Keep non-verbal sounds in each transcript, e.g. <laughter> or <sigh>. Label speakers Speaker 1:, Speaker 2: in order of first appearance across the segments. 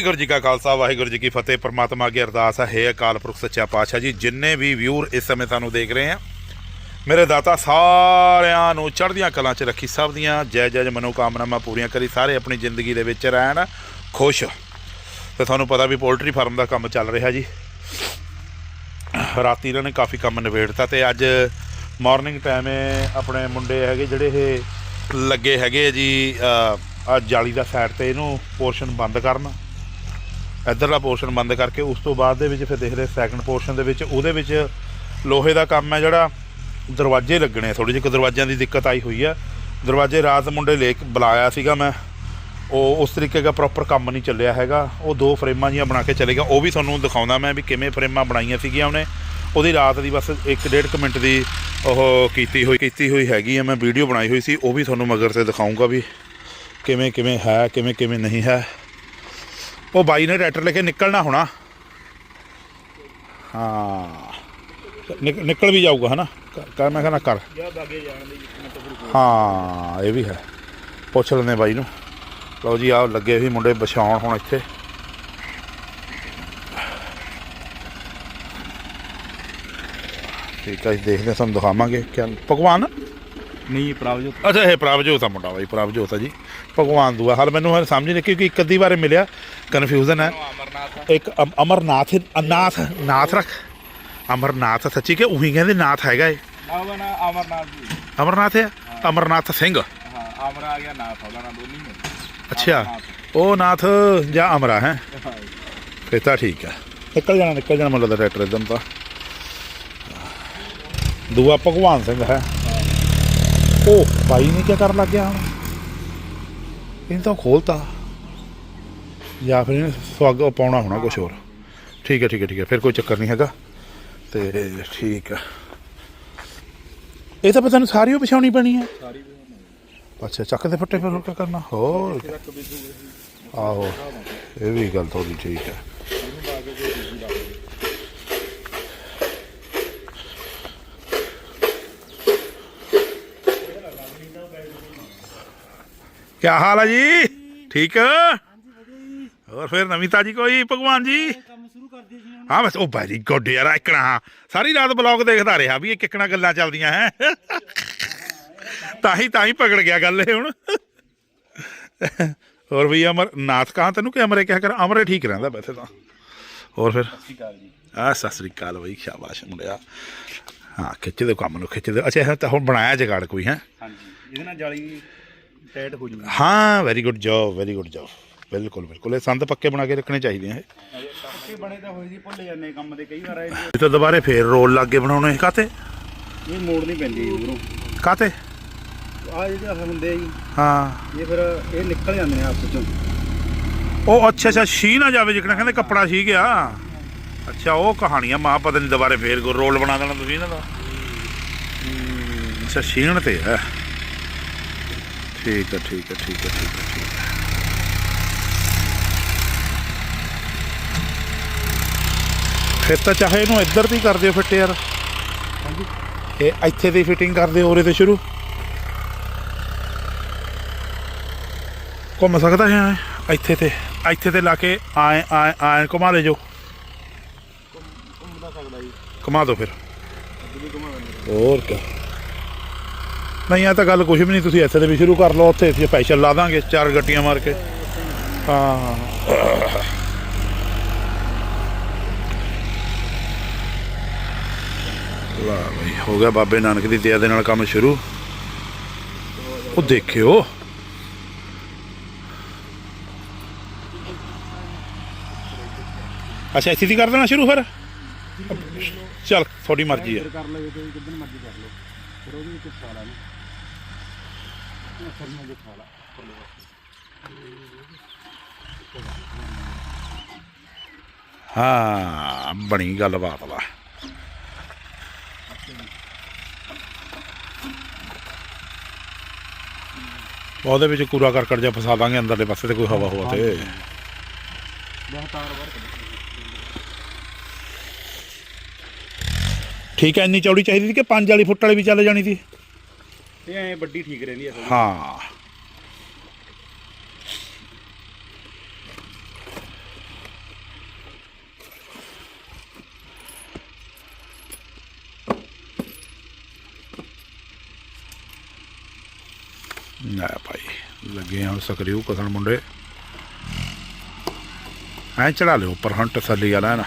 Speaker 1: ਵਾਹਿਗੁਰੂ ਜੀ ਕਾ ਖਾਲਸਾ, ਵਾਹਿਗੁਰੂ ਜੀ ਕੀ ਫਤਿਹ। ਪ੍ਰਮਾਤਮਾ ਅੱਗੇ ਅਰਦਾਸ ਹੈ ਅਕਾਲ ਪੁਰਖ ਸੱਚਾ ਪਾਤਸ਼ਾਹ ਜੀ, ਜਿੰਨੇ ਵੀ ਵਿਊਰ ਇਸ ਸਮੇਂ ਸਾਨੂੰ ਦੇਖ ਰਹੇ ਆ, ਮੇਰੇ ਦਾਤਾ ਸਾਰਿਆਂ ਨੂੰ ਚੜ੍ਹਦੀਆਂ ਕਲਾਂ 'ਚ ਰੱਖੀ, ਸਭ ਦੀਆਂ ਜੈ ਜੈ ਜੈ ਮਨੋਕਾਮਨਾਵਾਂ ਪੂਰੀਆਂ ਕਰੀ, ਸਾਰੇ ਆਪਣੀ ਜ਼ਿੰਦਗੀ ਦੇ ਵਿੱਚ ਰਹਿਣ ਖੁਸ਼। ਤੇ ਤੁਹਾਨੂੰ ਪਤਾ ਵੀ ਪੋਲਟਰੀ ਫਾਰਮ ਦਾ ਕੰਮ ਚੱਲ ਰਿਹਾ ਜੀ। ਰਾਤੀ ਇਹਨਾਂ ਨੇ ਕਾਫੀ ਕੰਮ ਨਿਬੇੜਤਾ ਤੇ ਅੱਜ ਮਾਰਨਿੰਗ ਟਾਈਮ ਆਪਣੇ ਮੁੰਡੇ ਹੈਗੇ ਜਿਹੜੇ ਇਹ ਲੱਗੇ ਹੈਗੇ ਆ ਜੀ ਆ ਜਾਲੀ ਦਾ ਸਾਈਡ ਤੇ ਇਹਨੂੰ ਪੋਰਸ਼ਨ ਬੰਦ ਕਰਨ। ਇੱਧਰਲਾ ਪੋਰਸ਼ਨ ਬੰਦ ਕਰਕੇ ਉਸ ਤੋਂ ਬਾਅਦ ਦੇ ਵਿੱਚ ਫਿਰ ਦੇਖਦੇ ਸੈਕੰਡ ਪੋਰਸ਼ਨ ਦੇ ਵਿੱਚ, ਉਹਦੇ ਵਿੱਚ ਲੋਹੇ ਦਾ ਕੰਮ ਹੈ ਜਿਹੜਾ ਦਰਵਾਜ਼ੇ ਲੱਗਣੇ ਥੋੜੀ ਜਿਹੀ ਦਰਵਾਜ਼ਿਆਂ ਦੀ ਦਿੱਕਤ ਆਈ ਹੋਈ ਆ। ਦਰਵਾਜ਼ੇ ਰਾਤ ਮੁੰਡੇ ਲੈ ਕੇ ਬੁਲਾਇਆ ਸੀਗਾ ਮੈਂ। ਉਹ ਉਸ ਤਰੀਕੇ ਦਾ ਪ੍ਰੋਪਰ ਕੰਮ ਨਹੀਂ ਚੱਲਿਆ ਹੈਗਾ। ਉਹ ਦੋ ਫਰੇਮਾਂ ਜੀਆਂ ਬਣਾ ਕੇ ਚਲੇਗਾ ਉਹ ਵੀ ਤੁਹਾਨੂੰ ਦਿਖਾਉਂਦਾ ਮੈਂ ਵੀ ਕਿਵੇਂ ਫਰੇਮਾਂ ਬਣਾਈਆਂ ਸੀਗੀਆਂ ਉਹਨੇ। ਉਹਦੀ ਰਾਤ ਦੀ ਬਸ 1.5 ਮਿੰਟ ਦੀ ਉਹ ਕੀਤੀ ਹੋਈ ਕੀਤੀ ਹੋਈ ਹੈਗੀ ਆ। ਮੈਂ ਵੀਡੀਓ ਬਣਾਈ ਹੋਈ ਸੀ, ਉਹ ਵੀ ਤੁਹਾਨੂੰ ਮਗਰ ਤੇ ਦਿਖਾਉਂਗਾ ਵੀ ਕਿਵੇਂ ਕਿਵੇਂ ਹੈ, ਕਿਵੇਂ ਕਿਵੇਂ ਨਹੀਂ ਹੈ। ਉਹ ਬਾਈ ਨੇ ਟਰੈਕਟਰ ਲੈ ਕੇ ਨਿਕਲਣਾ ਹੋਣਾ। ਹਾਂ। ਨਿਕ- ਨਿਕਲ ਵੀ ਜਾਊਗਾ ਹਨਾ? ਕਰ- ਕਰ ਮੈਂ ਕਹਿੰਦਾ ਕਰ। ਹਾਂ ਇਹ ਵੀ ਹੈ। ਪੁੱਛ ਲੈਂਦੇ ਬਾਈ ਨੂੰ। ਲਓ ਜੀ ਆਹ ਲੱਗੇ ਸੀ ਮੁੰਡੇ ਵਿਛਾਉਣ ਹੁਣ ਇੱਥੇ। ਠੀਕ ਹੈ ਜੀ ਦੇਖਦੇ ਹਾਂ, ਤੁਹਾਨੂੰ ਦਿਖਾਵਾਂਗੇ। ਕਿਆ ਭਗਵਾਨ?
Speaker 2: ਨਹੀਂ ਪ੍ਰਭਜੋਤ
Speaker 1: ਅੱਛਾ ਇਹ ਪ੍ਰਭਜੋਤ ਆ ਮੁੰਡਾ ਬਾਈ ਪ੍ਰਭਜੋਤ ਆ ਜੀ। ਭਗਵਾਨ ਦੂਆ। ਹਾਲ ਮੈਨੂੰ ਹੁਣ ਸਮਝ ਨਹੀਂ ਕਿਉਂਕਿ ਇੱਕ ਅੱਧੀ ਵਾਰੇ ਮਿਲਿਆ ਕਨਫਿਊਜ਼ਨ ਹੈ। ਇੱਕ ਅਮ- ਅਮਰਨਾਥ ਅਨਾਥ ਨਾਥ ਰੱਖ। ਅਮਰਨਾਥ ਸੱਚੀ ਕਿ ਉਹੀ ਕਹਿੰਦੇ ਨਾਥ ਹੈਗਾ ਏ
Speaker 2: ਨਾ ਅਮਰਨਾਥ ਜੀ।
Speaker 1: ਅਮਰਨਾਥ ਹੈ? ਅਮਰਨਾਥ ਸਿੰਘ।
Speaker 2: ਹਾਂ ਅਮਰ ਆ ਗਿਆ ਨਾਥ ਉਹਦਾ ਨਾ ਦੋਨੀ ਨੇ
Speaker 1: ਅੱਛਾ ਉਹ ਨਾਥ ਜਾਂ ਅਮਰਾ ਹੈ? ਫਿਰ ਤਾਂ ਠੀਕ ਹੈ। ਨਿਕਲ ਜਾਣਾ ਨਿਕਲ ਜਾਣਾ ਮਤਲਬ ਟਰੈਕਟਰ ਇਦਮ ਤਾਂ। ਦੂਆ ਭਗਵਾਨ ਸਿੰਘ ਹੈ। ਉਹ ਬਾਈ ਨੇ ਕੀ ਕਰਨ ਲੱਗ ਗਿਆ ਹੁਣ? ਇਹਨੇ ਤਾਂ ਖੋਲਤਾ। ਜਾਂ ਫਿਰ ਇਹਨੇ ਸਵਾਗ ਪਾਉਣਾ ਹੋਣਾ ਕੁਝ ਹੋਰ। ਠੀਕ ਹੈ ਠੀਕ ਹੈ ਠੀਕ ਹੈ। ਫਿਰ ਕੋਈ ਚੱਕਰ ਨਹੀਂ ਹੈਗਾ। ਤੇ ਠੀਕ ਹੈ ਇਹ ਤਾਂ ਪਤਾ ਨਹੀਂ ਸਾਰੀ ਉਹ ਵਿਛਾਉਣੀ ਪੈਣੀ ਹੈ।
Speaker 2: ਸਾਰੀ
Speaker 1: ਅੱਛਾ ਚੱਕ ਦੇ ਫੱਟੇ ਫਿਰ ਹੋਰ ਕੀ ਕਰਨਾ? ਹੋਰ। ਆਹੋ, ਇਹ ਵੀ ਗੱਲ ਤੁਹਾਡੀ ਠੀਕ ਹੈ। ਕੀ ਹਾਲ ਹੈ ਜੀ? ਠੀਕ? ਹੋਰ ਫਿਰ ਨਵੀਂ ਤਾਜੀ ਕੋਈ ਭਗਵਾਨ ਜੀ?
Speaker 3: ਕੰਮ ਸ਼ੁਰੂ
Speaker 1: ਹਾਂ ਬਸ ਉਹ ਵੈਰੀ ਗੁੱਡ ਯਾਰ ਇਕਣਾ ਸਾਰੀ ਰਾਤ ਬਲੌਗ ਦੇਖਦਾ ਰਿਹਾ ਵੀ ਇਹ ਕਿੱਕਣਾ ਗੱਲਾਂ ਚੱਲਦੀਆਂ ਹੈ। ਤਾਂ ਹੀ ਤਾਂ ਹੀ ਪਕੜ ਗਿਆ ਗੱਲ ਇਹ ਹੁਣ। ਹੋਰ ਵੀ ਅਮਰ ਨਾਥ ਕਹਾਂ ਤੈਨੂੰ ਕਿ ਅਮਰੇ ਕਿਹਾ ਕਰ? ਅਮਰੇ ਠੀਕ ਰਹਿੰਦਾ ਵੈਸੇ ਤਾਂ। ਹੋਰ ਫਿਰ?
Speaker 2: ਜੀ।
Speaker 1: ਆ ਸਤਿ ਸ੍ਰੀ ਅਕਾਲ ਬਈ ਸ਼ਾਬਾਸ਼ ਮੁੰਡਿਆ। ਹਾਂ ਖਿੱਚ ਦੇ ਕੰਮ ਨੂੰ ਖਿੱਚ ਦੇ। ਅੱਛਾ ਤਾਂ ਹੁਣ ਬਣਾਇਆ ਜਗਾੜ ਕੋਈ ਹੈ?
Speaker 2: ਹਾਂਜੀ ਇਹਦੇ ਨਾਲ ਜਾਲੀ ਟਾਈਟ ਹੋ ਜੂਗੀ।
Speaker 1: ਹਾਂ very good job very good job ਬਿਲਕੁਲ ਬਿਲਕੁਲ। ਇਹ ਸੰਦ ਪੱਕੇ ਬਣਾ ਕੇ ਰੱਖਣੇ ਚਾਹੀਦੇ ਆ ਇਹ।
Speaker 2: ਪੱਕੇ ਬਣੇ ਤਾਂ ਹੋਏ ਜੀ ਭੁੱਲ ਜਾਂਦੇ ਕੰਮ ਦੇ ਕਈ ਵਾਰ ਇਹ
Speaker 1: ਇਹ ਤਾਂ ਦੁਬਾਰੇ ਫੇਰ ਰੋਲ ਲੱਗੇ ਬਣਾਉਣੇ। ਕਾਤੇ
Speaker 2: ਇਹ ਮੋੜ ਨਹੀਂ ਪੈਂਦੀ ਜੀ ਉਧਰੋਂ।
Speaker 1: ਕਾਤੇ
Speaker 2: ਆ ਜਿਹੜੇ ਅਸਲ ਹੁੰਦੇ ਆ ਜੀ
Speaker 1: ਹਾਂ।
Speaker 2: ਇਹ ਫਿਰ ਇਹ ਨਿਕਲ ਜਾਂਦੇ ਨੇ ਆਪਸ ਚੋਂ।
Speaker 1: ਉਹ ਅੱਛਾ ਅੱਛਾ ਛੀ ਨਾ ਜਾਵੇ ਜਿਕਣਾ ਕਹਿੰਦੇ ਕੱਪੜਾ ਛੀ ਗਿਆ। ਅੱਛਾ ਉਹ ਕਹਾਣੀਆਂ ਮਾਂ ਪਤਾ ਨਹੀਂ ਦੁਬਾਰੇ ਫੇਰ ਰੋਲ ਬਣਾ ਦੇਣਾ ਤੁਸੀਂ ਇਹਨਾਂ ਦਾ। ਅੱਛਾ ਛੀਣ ਤੇ ਹੈ। ਠੀਕ ਹੈ ਠੀਕ ਹੈ ਠੀਕ ਹੈ ਠੀਕ ਹੈ ਠੀਕ ਹੈ ਫਿਰ ਤਾਂ ਚਾਹੇ ਇਹਨੂੰ ਇੱਧਰ ਦੀ ਕਰ ਦਿਓ ਫਿੱਟ ਯਾਰ। ਇਹ ਇੱਥੇ ਦੀ ਫਿਟਿੰਗ ਕਰ ਦਿਓ ਉਰੇ ਤੇ ਸ਼ੁਰੂ। ਘੁੰਮ ਸਕਦਾ ਹੈ? ਇੱਥੇ ਤੇ ਇੱਥੇ ਤੇ ਲਾ ਕੇ ਆਏ ਆਏ ਆਏ ਘੁਮਾ ਲੈ ਜੋ।
Speaker 2: ਘੁੰਮਦਾ ਸਕਦਾ ਜੀ।
Speaker 1: ਘੁਮਾ ਦਿਓ ਫਿਰ। ਹੋਰ ਕੀ ਨਹੀਂ ਆ ਤਾਂ ਗੱਲ ਕੁਝ ਵੀ ਨਹੀਂ, ਤੁਸੀਂ ਇੱਥੇ ਤੇ ਵੀ ਸ਼ੁਰੂ ਕਰ ਲਓ, ਉੱਥੇ ਸਪੈਸ਼ਲ ਲਾ ਦਾਂਗੇ, ਚਾਰ ਗੱਟੀਆਂ ਮਾਰ ਕੇ। ਹਾਂ। ਵਾਹ ਬਈ, ਹੋ ਗਿਆ ਬਾਬੇ ਨਾਨਕ ਦੀ ਦਇਆ ਦੇ ਨਾਲ ਕੰਮ ਸ਼ੁਰੂ। ਉਹ ਦੇਖਿਓ। ਅੱਛਾ, ਇੱਥੇ ਦੀ ਕਰ ਦੇਣਾ ਸ਼ੁਰੂ ਫਿਰ? ਚੱਲ, ਤੁਹਾਡੀ ਮਰਜ਼ੀ ਹੈ
Speaker 2: ਕਰ ਲਵੇ ਕੋਈ ਕਿੱਦਨ ਮਰਜ਼ੀ ਕਰ ਲਓ ਫਿਰ ਉਹਦੇ ਵਿੱਚ ਖਾ ਲਾ ਨਾ ਫਿਰ ਮੈਂ
Speaker 1: ਹਾਂ, ਬਣੀ ਗੱਲਬਾਤ ਵਾ। ਉਹਦੇ ਵਿੱਚ ਕੂੜਾ ਕਰਕਟ ਜਿਹਾ ਫਸਾ ਦਾਂਗੇ, ਅੰਦਰਲੇ ਪਾਸੇ ਤੇ ਕੋਈ ਹਵਾ ਹੋਵਾ ਤੇ। ਠੀਕ ਹੈ, ਇੰਨੀ ਚੌੜੀ ਚਾਹੀਦੀ ਸੀ ਕਿ 5 ਵਾਲੀ ਫੁੱਟ ਵਾਲੀ ਵੀ ਚੱਲ ਜਾਣੀ ਸੀ?
Speaker 2: ਤੇ ਐ ਵੱਡੀ ਠੀਕ ਰਹਿੰਦੀ ਹੈ
Speaker 1: ਹਾਂ। ਨਾ ਭਾਈ, ਲੱਗੇ ਆ ਸਕਰੀਓ ਕਸਣ ਮੁੰਡੇ। ਐ ਚੜਾ ਲਿਓ ਉੱਪਰ ਹੰਟ ਥੱਲੇ ਵਾਲਾ ਨਾ।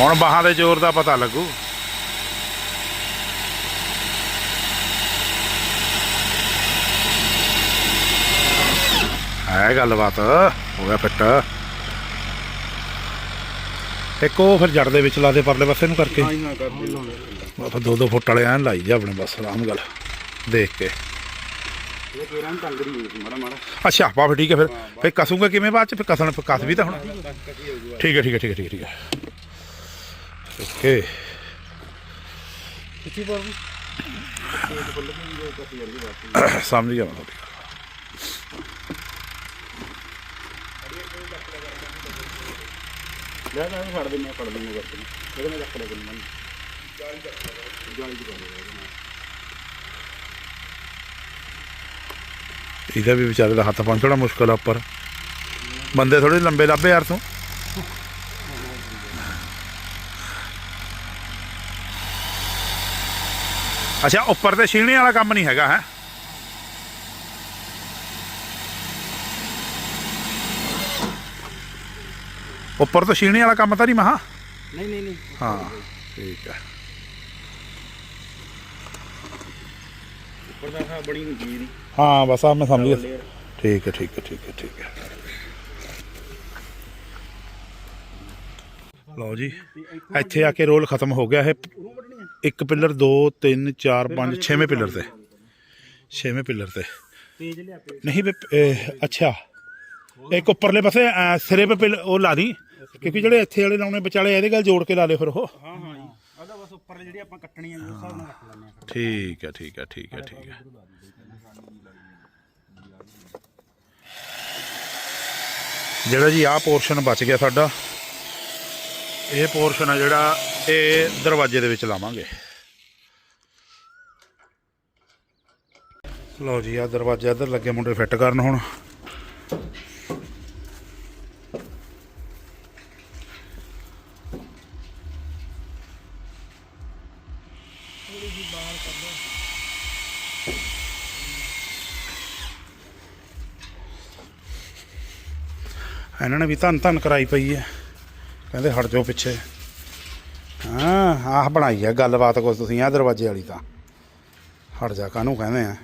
Speaker 1: ਹੁਣ ਬਾਹਾਂ ਦੇ ਜ਼ੋਰ ਦਾ ਪਤਾ ਲੱਗੂ। ਹੈ ਗੱਲਬਾਤ ਹੋ ਗਿਆ ਫਿੱਟ। ਇੱਕ ਉਹ ਫਿਰ ਜੜ ਦੇ ਵਿੱਚ ਲਾ ਦੇ ਪਰਲੇ ਪਾਸੇ ਨੂੰ ਕਰਕੇ।
Speaker 2: ਕਰ ਦੇ
Speaker 1: ਦੋ ਫੁੱਟ ਵਾਲੇ ਐਨ ਲਾਈ ਜਾ ਆਪਣੇ ਬਸ ਆਰਾਮ ਗੱਲ ਦੇਖ ਕੇ। ਅੱਛਾ ਬਾ ਫਿਰ ਠੀਕ ਹੈ ਫਿਰ। ਫਿਰ ਕਸੂਗਾ ਕਿਵੇਂ ਬਾਅਦ ਚ? ਫਿਰ ਕਸਣ ਫਿਰ ਕਸ ਵੀ ਤਾਂ ਹੁਣ। ਠੀਕ ਹੈ ਠੀਕ ਹੈ ਠੀਕ ਹੈ ਠੀਕ ਹੈ। ਓਕੇ।
Speaker 2: ਕਿੱਥੇ ਪਰ
Speaker 1: ਸਮਝ ਗਿਆ ਮੈਂ ਤੁਹਾਡੀ ਗੱਲ।
Speaker 2: ਲੈ ਲੈ ਫੜ ਦਿੰਨੇ ਫੜ ਦਿੰਨੇ ਵਰਤ ਨੂੰ ਇਹਦੇ ਨਾਲ ਰੱਖ ਲੈ ਦਿੰਨੇ ਮੈਂ। ਜਾਲੀ ਜਾਲੀ ਦੀ ਕਰ
Speaker 1: ਇਹਦਾ ਵੀ ਵਿਚਾਰੇ ਦਾ ਹੱਥ ਪਹੁੰਚਣਾ ਮੁਸ਼ਕਲ ਆ ਉੱਪਰ। ਬੰਦੇ ਥੋੜੇ ਲੰਬੇ ਲੱਭੇ ਯਾਰ ਤੂੰ। ਅੱਛਾ ਉੱਪਰ ਤੇ ਛੀਣੇ ਵਾਲਾ ਕੰਮ ਨਹੀਂ ਹੈਗਾ ਹੈ? ਉੱਪਰ ਤੋਂ ਛੀਣੇ ਵਾਲਾ ਕੰਮ ਤਾਂ ਨਹੀਂ ਮਹਾ?
Speaker 2: ਨਹੀਂ ਨਹੀਂ ਨਹੀਂ।
Speaker 1: ਹਾਂ ਠੀਕ ਹੈ।
Speaker 2: ਉੱਪਰ ਦਾ ਆਹ ਬਣੀ ਹੁੰਦੀ ਇਹਦੀ
Speaker 1: ਹਾਂ ਬਸ ਆ ਮੈਂ ਸਮਝ। ਗਿਆ ਠੀਕ ਹੈ ਠੀਕ ਹੈ ਠੀਕ ਹੈ ਠੀਕ ਹੈ। ਲਓ ਜੀ ਇੱਥੇ ਆ ਕੇ ਰੋਲ ਖਤਮ ਹੋ ਗਿਆ ਇਹ। ਇੱਕ ਪਿੱਲਰ 2 3 4 5 ਛੇਵੇਂ ਪਿੱਲਰ ਤੇ। ਛੇਵੇਂ ਪਿੱਲਰ ਤੇ।
Speaker 2: ਲਿਆ
Speaker 1: ਨਹੀਂ ਇਹ, ਅੱਛਾ। ਇੱਕ ਉੱਪਰਲੇ ਪਾਸੇ ਅਹ, ਸਿਰੇ 'ਤੇ ਪਿੱਲ ਉਹ ਲਾ ਦੀ ਕਿਉਂਕਿ ਜਿਹੜੇ ਇੱਥੇ ਵਾਲੇ ਲਾਉਣੇ ਵਿਚਾਲੇ ਇਹਦੇ ਗੱਲ ਜੋੜ ਕੇ ਲਾ ਲਿਓ ਫਿਰ ਉਹ।
Speaker 2: ਹਾਂ ਹਾਂ ਜੀ। ਆਦਾ ਬਸ ਉੱਪਰ ਜਿਹੜੀ ਆਪਾਂ ਕੱਟਣੀ ਹੈ ਉਸ ਹਿਸਾਬ ਨਾਲ ਰੱਖ ਲੈਣੇ ਆ
Speaker 1: ਠੀਕ ਹੈ ਠੀਕ ਹੈ ਠੀਕ ਹੈ ਠੀਕ ਹੈ ਜਿਹੜਾ ਜੀ ਆਹ ਪੋਰਸ਼ਨ ਬਚ ਗਿਆ ਸਾਡਾ। ਇਹ ਪੋਰਸ਼ਨ ਆ ਜਿਹੜਾ ਇਹ ਦਰਵਾਜ਼ੇ ਦੇ ਵਿੱਚ ਲਾਵਾਂਗੇ। ਲਓ ਜੀ ਆ ਦਰਵਾਜ਼ਾ ਇੱਧਰ ਲੱਗੇ, ਮੁੰਡੇ ਫਿੱਟ ਕਰਨ ਹੁਣ। ਇਹਨਾਂ ਨੇ ਵੀ ਧੰਨ ਧੰਨ ਕਰਾਈ ਪਈ ਹੈ। ਕਹਿੰਦੇ ਹਟ ਜਾਓ ਪਿੱਛੇ। ਹਾਂ, ਆਹ ਬਣਾਈ ਹੈ ਗੱਲਬਾਤ ਕੁਛ ਤੁਸੀਂ ਆ ਦਰਵਾਜ਼ੇ ਵਾਲੀ ਤਾਂ। ਹਟ ਜਾ, ਕਾਹਨੂੰ ਕਹਿੰਦੇ ਆ?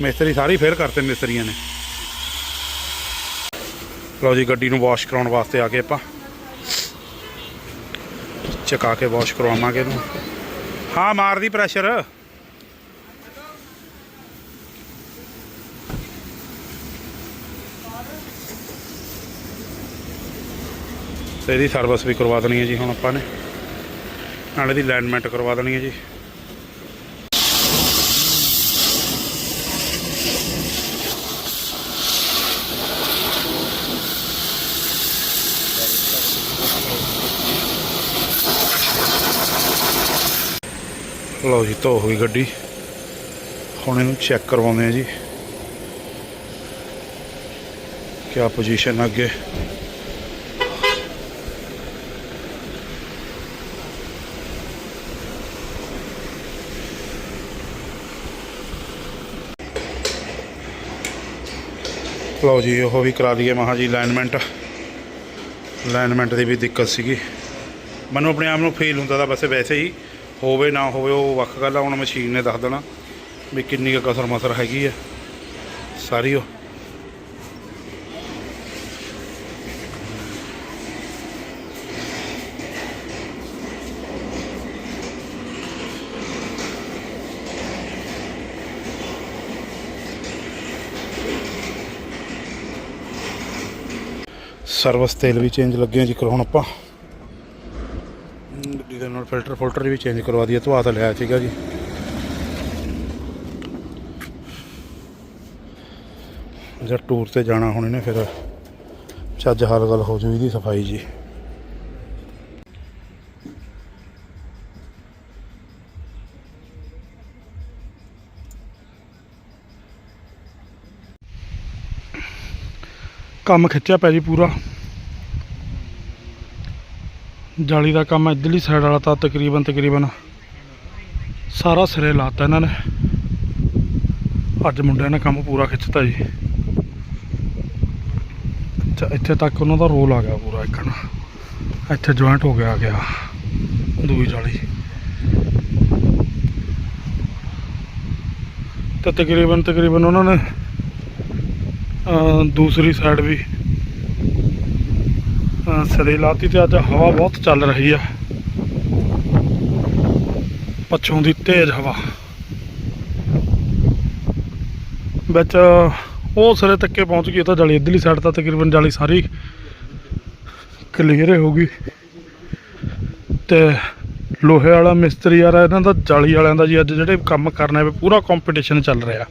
Speaker 1: ਮਿਸਤਰੀ ਸਾਰੀ ਫੇਰ ਕਰਤੇ ਮਿਸਤਰੀਆਂ ਨੇ। ਲਓ ਜੀ, ਗੱਡੀ ਨੂੰ ਵਾਸ਼ ਕਰਾਉਣ ਵਾਸਤੇ ਆ ਗਏ ਆਪਾਂ। ਚਕਾ ਕੇ ਵਾਸ਼ ਕਰਵਾਵਾਂਗੇ ਇਹਨੂੰ। ਹਾਂ, ਮਾਰਦੀ ਪ੍ਰੈਸ਼ਰ ਤੇ ਇਹਦੀ ਸਰਵਿਸ ਵੀ ਕਰਵਾ ਦੇਣੀ ਹੈ ਜੀ ਹੁਣ ਆਪਾਂ ਨੇ। ਨਾਲ ਇਹਦੀ ਅਲਾਈਨਮੈਂਟ ਕਰਵਾ ਦੇਣੀ ਹੈ ਜੀ। ਲਓ ਜੀ, ਧੋ ਹੋਈ ਗੱਡੀ। ਹੁਣ ਇਹਨੂੰ ਚੈੱਕ ਕਰਵਾਉਂਦੇ ਆ ਜੀ। ਕਿਆ ਪੋਜੀਸ਼ਨ ਅੱਗੇ। ਲਓ ਜੀ, ਉਹ ਵੀ ਕਰਾ ਦਈਏ ਮਹਾ ਜੀ ਅਲਾਈਨਮੈਂਟ ਅਲਾਈਨਮੈਂਟ ਦੀ ਵੀ ਦਿੱਕਤ ਸੀਗੀ। ਮੈਨੂੰ ਆਪਣੇ ਆਪ ਨੂੰ ਫੀਲ ਹੁੰਦਾ ਤਾਂ ਬਸ ਵੈਸੇ ਹੀ, ਹੋਵੇ ਨਾ ਹੋਵੇ ਉਹ ਵੱਖ ਗੱਲ ਆ, ਹੁਣ ਮਸ਼ੀਨ ਨੇ ਦੱਸ ਦੇਣਾ ਵੀ ਕਿੰਨੀ ਕੁ ਕਸਰ ਮਸਰ ਹੈਗੀ ਆ। ਸਾਰੀ ਉਹ ਸਰਵਿਸ ਤੇਲ ਵੀ ਚੇਂਜ ਲੱਗੇ ਆ ਜੀ ਕਰਾਉਣ ਆਪਾਂ। ਗੱਡੀ ਦੇ ਨਾਲ ਫਿਲਟਰ ਫਿਲਟਰ ਵੀ ਚੇਂਜ ਕਰਵਾ ਦਈਏ, ਧਵਾ ਤਾਂ ਲਿਆ ਸੀਗਾ ਜੀ। ਜਦ ਟੂਰ ਤੇ ਜਾਣਾ ਹੁਣ ਇਹਨੇ ਫਿਰ, ਚੱਜ ਹਾਲ ਗੱਲ ਹੋ ਜੂ ਇਹਦੀ ਸਫ਼ਾਈ ਜੀ। ਕੰਮ ਖਿੱਚਿਆ ਪਿਆ ਜੀ ਪੂਰਾ।
Speaker 3: ਜਾਲੀ ਦਾ ਕੰਮ ਇੱਧਰਲੀ ਸਾਈਡ ਵਾਲਾ ਤਾਂ ਤਕਰੀਬਨ ਤਕਰੀਬਨ ਸਾਰਾ ਸਿਰੇ ਲਾਤਾ ਇਹਨਾਂ ਨੇ। ਅੱਜ ਮੁੰਡਿਆਂ ਨੇ ਕੰਮ ਪੂਰਾ ਖਿੱਚਤਾ ਜੀ। ਅੱਛਾ, ਇੱਥੇ ਤੱਕ ਉਹਨਾਂ ਦਾ ਰੋਲ ਆ ਗਿਆ ਪੂਰਾ ਇੱਕਣ ਇੱਥੇ ਜੁਆਇੰਟ ਹੋ ਗਿਆ, ਆ ਗਿਆ ਦੂਈ ਜਾਲੀ। ਤੇ ਤਕਰੀਬਨ ਤਕਰੀਬਨ ਉਹਨਾਂ ਨੇ ਦੂਸਰੀ ਸਾਈਡ ਵੀ। ਅਹ, ਸਿਰੇ ਲਾਤੀ ਤੇ ਅੱਜ ਹਵਾ ਬਹੁਤ ਚੱਲ ਰਹੀ ਆ। ਪੱਛੋਂ ਦੀ ਤੇਜ਼ ਹਵਾ। ਵਿੱਚ ਉਹ ਸਿਰੇ ਤੱਕੇ ਪਹੁੰਚ ਗਈ ਤਾਂ ਜਾਲੀ ਇੱਧਰਲੀ ਸਾਈਡ ਤਾਂ ਤਕਰੀਬਨ ਜਾਲੀ ਸਾਰੀ ਕਲੀਅਰ ਹੋ ਗਈ। ਤੇ ਲੋਹੇ ਵਾਲਾ ਮਿਸਤਰੀ ਯਾਰ ਇਹਨਾਂ ਦਾ ਜਾਲੀ ਵਾਲਿਆਂ ਦਾ ਜੀ ਅੱਜ ਜਿਹੜੇ ਕੰਮ ਕਰਨਾ ਹੈ ਪੂਰਾ ਕੰਪੀਟੀਸ਼ਨ ਚੱਲ ਰਿਹਾ।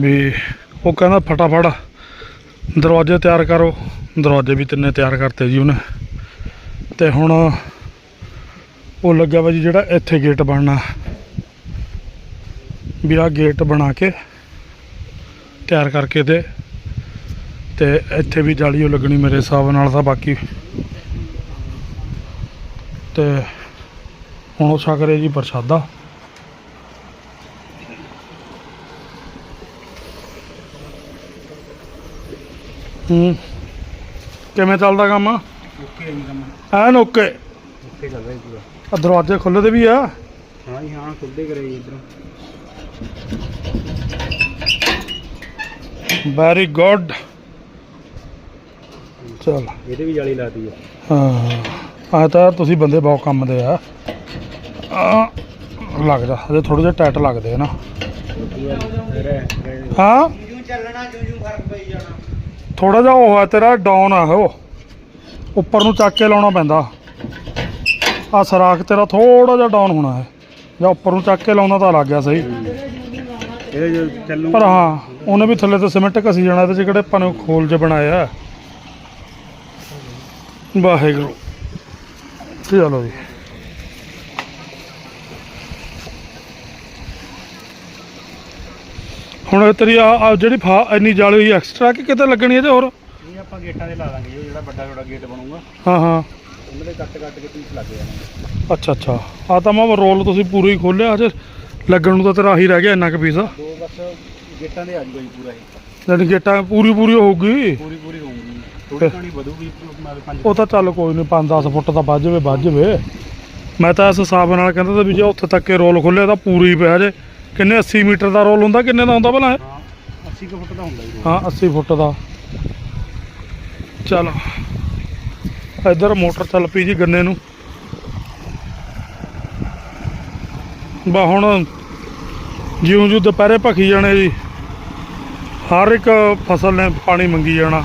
Speaker 3: ਵੀ ਉਹ ਕਹਿੰਦਾ ਫਟਾਫਟ ਦਰਵਾਜ਼ੇ ਤਿਆਰ ਕਰੋ। ਦਰਵਾਜ਼ੇ ਵੀ ਤਿੰਨੇ ਤਿਆਰ ਕਰਤੇ ਜੀ ਉਹਨੇ। ਤੇ ਹੁਣ ਉਹ ਲੱਗਿਆ ਵਾ ਜੀ ਜਿਹੜਾ ਇੱਥੇ ਗੇਟ ਬਣਨਾ। ਵੀ ਆਹ ਗੇਟ ਬਣਾ ਕੇ ਤਿਆਰ ਕਰਕੇ ਤੇ ਤੇ ਇੱਥੇ ਵੀ ਜਾਲੀ ਉਹ ਲੱਗਣੀ ਮੇਰੇ ਹਿਸਾਬ ਨਾਲ ਤਾਂ ਬਾਕੀ। ਤੇ ਹੁਣ ਉਹ ਛਕ ਰਹੇ ਜੀ ਪ੍ਰਸ਼ਾਦਾ। ਹੂੰ। ਕਿਵੇਂ ਚੱਲਦਾ ਕੰਮ?
Speaker 2: ਓਕੇ ਜੀ ਕੰਮ।
Speaker 3: ਐਨ ਓਕੇ।
Speaker 2: ਓਕੇ ਚੱਲ ਰਿਹਾ ਪੂਰਾ।
Speaker 3: ਆ ਦਰਵਾਜ਼ੇ ਖੁੱਲੇ ਵੀ ਆ?
Speaker 2: ਹਾਂ ਜੀ ਹਾਂ ਖੁੱਲ੍ਹੇ ਕਰੇ ਜੀ ਇਧਰੋਂ।
Speaker 3: ਵੈਰੀ ਗੁੱਡ ਚਲ।
Speaker 2: ਇਹਦੇ ਵੀ ਜਾਲੀ ਲਾਤੀ ਹੈ
Speaker 3: ਹਾਂ। ਆ ਤਾਂ ਤੁਸੀਂ ਬੰਦੇ ਬਹੁਤ ਕੰਮ ਦੇ ਆ। ਆ ਲੱਗ ਜਾ। ਹਜੇ ਥੋੜੇ ਜਿਹਾ ਟਾਈਟ ਲੱਗਦੇ ਆ ਨਾ। ਹਾਂ।
Speaker 2: ਜੂ ਚੱਲਣਾ ਜੂ ਜੂ ਫ਼ਰਕ ਪਈ ਜਾਣਾ।
Speaker 3: ਥੋੜਾ ਜਿਹਾ ਉਹ ਆ ਤੇਰਾ ਡਾਊਨ ਆ ਉਹ। ਉੱਪਰ ਨੂੰ ਚੱਕ ਕੇ ਲਾਉਣਾ ਪੈਂਦਾ। ਆ ਸਰਾਖ ਤੇਰਾ ਥੋੜਾ ਜਿਹਾ ਡਾਊਨ ਹੋਣਾ ਹੈ। ਜਾਂ ਉੱਪਰ ਨੂੰ ਚੱਕ ਕੇ ਲਾਉਣਾ ਤਾਂ ਲੱਗ ਗਿਆ ਸਹੀ।
Speaker 2: ਇਹ ਜੋ ਚੱਲੂ
Speaker 3: ਪਰ ਹਾਂ ਉਹਨੇ ਵੀ ਥੱਲੇ ਤੇ ਸਿਮੈਂਟ ਘਸੀ ਜਾਣਾ ਇਹਦੇ ਚ ਕਿਹੜੇ ਆਪਾਂ ਨੇ ਖੋਲ ਚ ਬਣਾਇਆ ਹੈ। ਵਾਹਿਗੁਰੂ। ਚਲੋ ਜੀ। ਹੁਣ ਤੇਰੀ ਆ ਜਿਹੜੀ ਫਾ ਇੰਨੀ ਜਾਲੀ ਹੋਈ ਐਕਸਟਰਾ ਕਿ ਕਿਤੇ ਲੱਗਣੀ ਹੈ ਤੇ ਹੋਰ?
Speaker 2: ਇਹ ਆਪਾਂ ਗੇਟਾਂ ਦੇ ਲਾ ਦਾਂਗੇ ਜਿਹੜਾ ਵੱਡਾ ਵੱਡਾ ਗੇਟ ਬਣੂਗਾ।
Speaker 3: ਹਾਂ ਹਾਂ।
Speaker 2: ਉਹਨਾਂ ਦੇ ਕੱਟ ਕੱਟ ਕੇ ਪੀਸ ਲੱਗ ਜਾਣਗੇ
Speaker 3: ਅੱਛਾ ਅੱਛਾ। ਆ ਤਾਂ ਮੈਂ ਰੋਲ ਤੁਸੀਂ ਪੂਰਾ ਹੀ ਖੋਲਿਆ ਅਜੇ ਲੱਗਣ ਨੂੰ ਤਾਂ ਤੇਰਾ ਆਹੀ ਰਹਿ ਗਿਆ ਇੰਨਾ ਕੁ ਪੀਸ
Speaker 2: ਦੋ ਬਸ ਗੇਟਾਂ ਦੇ ਆ ਜੂਗਾ ਜੀ ਪੂਰਾ ਇਹ।
Speaker 3: ਜਦ ਗੇਟਾਂ ਪੂਰੀ ਪੂਰੀ ਹੋਊਗੀ?
Speaker 2: ਪੂਰੀ ਪੂਰੀ ਹੋਊਗੀ। ਥੋੜੀ ਥੋੜੀ ਵਧੂਗੀ
Speaker 3: ਉਹ ਤਾਂ ਚੱਲ ਕੋਈ ਨਹੀਂ 5-10 ਫੁੱਟ ਤਾਂ ਵੱਜ ਜਾਵੇ ਵੱਜ ਜਾਵੇ। ਮੈਂ ਤਾਂ ਇਸ ਹਿਸਾਬ ਨਾਲ ਕਹਿੰਦਾ ਤਾਂ ਵੀ ਜੇ ਉੱਥੇ ਤੱਕ ਇਹ ਰੋਲ ਖੁੱਲਿਆ ਤਾਂ ਪੂਰੀ ਪਿਆ ਜੇ। ਕਿੰਨੇ 80 ਮੀਟਰ ਦਾ ਰੋਲ ਹੁੰਦਾ ਕਿੰਨੇ ਦਾ ਹੁੰਦਾ ਭਲਾ ਇਹ?
Speaker 2: ਹਾਂ 80 ਕੁ ਫੁੱਟ ਦਾ ਹੁੰਦਾ ਜੀ
Speaker 3: ਹਾਂ 80 ਫੁੱਟ ਦਾ। ਚੱਲ ਇੱਧਰ ਮੋਟਰ ਚੱਲ ਪਈ ਜੀ ਗੰਨੇ ਨੂੰ। ਬਾ ਹੁਣ ਜਿਉਂ ਜਿਉਂ ਦੁਪਹਿਰੇ ਭਖੀ ਜਾਣੇ ਜੀ ਹਰ ਇੱਕ ਫਸਲ ਨੇ ਪਾਣੀ ਮੰਗੀ ਜਾਣਾ।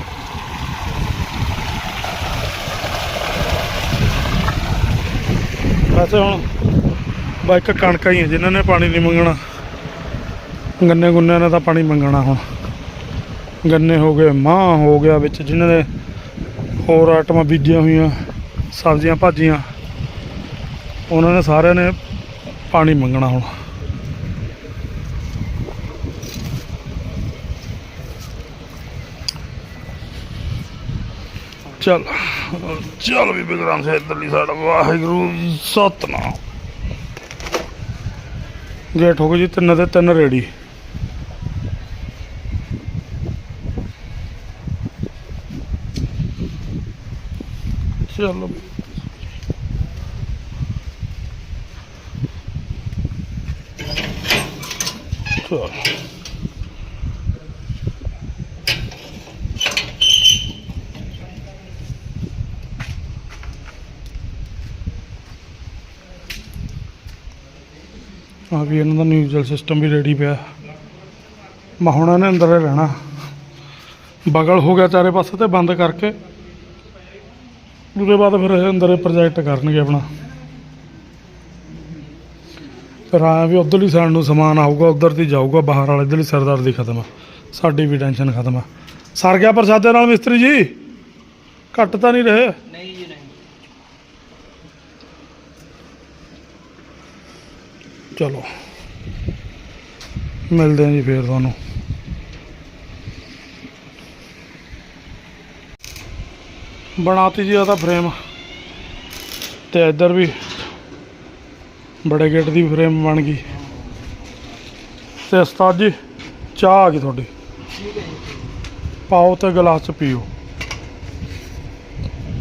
Speaker 3: ਵੈਸੇ ਹੁਣ ਬਾ ਇੱਕ ਕਣਕਾਂ ਹੀ ਹੈ ਜਿਨ੍ਹਾਂ ਨੇ ਪਾਣੀ ਨਹੀਂ ਮੰਗਣਾ। ਗੰਨੇ ਗੁੰਨਿਆਂ ਨੇ ਤਾਂ ਪਾਣੀ ਮੰਗਣਾ ਹੁਣ। ਗੰਨੇ ਹੋ ਗਏ ਮਾਂ ਹੋ ਗਿਆ ਵਿੱਚ, ਜਿਨ੍ਹਾਂ ਨੇ ਹੋਰ ਆਈਟਮਾਂ ਬੀਜੀਆਂ ਹੋਈਆਂ, ਸਬਜ਼ੀਆਂ ਭਾਜੀਆਂ, ਉਹਨਾਂ ਨੇ ਸਾਰਿਆਂ ਨੇ ਪਾਣੀ ਮੰਗਣਾ ਹੁਣ। ਚਲ ਚਲ ਵੀ ਬਿਗਰਾਮ ਸੇ ਇੱਧਰਲੀ ਸਾਈਡ ਵਾਹਿਗੁਰੂ ਸਤਨਾਮ। ਗੇਟ ਹੋ ਗਏ ਜੀ, ਤਿੰਨ ਦੇ ਤਿੰਨ ਰੇੜੀ। ਚਲੋ ਵੀ। ਚਲੋ ਆ ਵੀ ਇਹਨਾਂ ਦਾ ਨਿਊਜ਼ਲ ਸਿਸਟਮ ਵੀ ਰੈਡੀ ਪਿਆ। ਮੈਂ ਹੁਣ ਇਹਨੇ ਅੰਦਰ ਰਹਿਣਾ। ਬਗਲ ਹੋ ਗਿਆ ਚਾਰੇ ਪਾਸੇ ਤੇ ਬੰਦ ਕਰਕੇ। ਉਹਦੇ ਬਾਅਦ ਫਿਰ ਇਹ ਅੰਦਰ ਪ੍ਰੋਜੈਕਟ ਕਰਨਗੇ ਆਪਣਾ। ਫਿਰ ਆਇਆ ਵੀ ਉਧਰਲੀ ਸਾਈਡ ਨੂੰ ਸਮਾਨ ਆਊਗਾ ਉਧਰ ਦੀ ਜਾਊਗਾ ਬਾਹਰ ਵਾਲੇ ਇਧਰਲੀ ਸਰਦਾਰ ਖਤਮ ਆ। ਸਾਡੀ ਵੀ ਟੈਨਸ਼ਨ ਖਤਮ ਆ। ਸਰ ਗਿਆ ਪ੍ਰਸਾਦੇ ਨਾਲ ਮਿਸਤਰੀ ਜੀ? ਘੱਟ ਤਾਂ ਨਹੀਂ ਰਹੇ?
Speaker 2: ਨਹੀਂ ਜੀ ਨਹੀਂ।
Speaker 3: ਚਲੋ। ਮਿਲਦੇ ਹਾਂ ਜੀ ਫੇਰ ਤੁਹਾਨੂੰ। ਬਣਾਤੀ ਜੀ ਉਹਦਾ ਫਰੇਮ ਤੇ ਇੱਧਰ ਵੀ ਬੜੇ ਗੇਟ ਦੀ ਫਰੇਮ ਬਣ ਗਈ। ਤੇ ਉਸਤਾਦ ਜੀ ਚਾਹ ਆ ਗਈ ਤੁਹਾਡੀ। ਪਾਓ ਤੇ ਗਲਾਸ ਚ ਪੀਓ।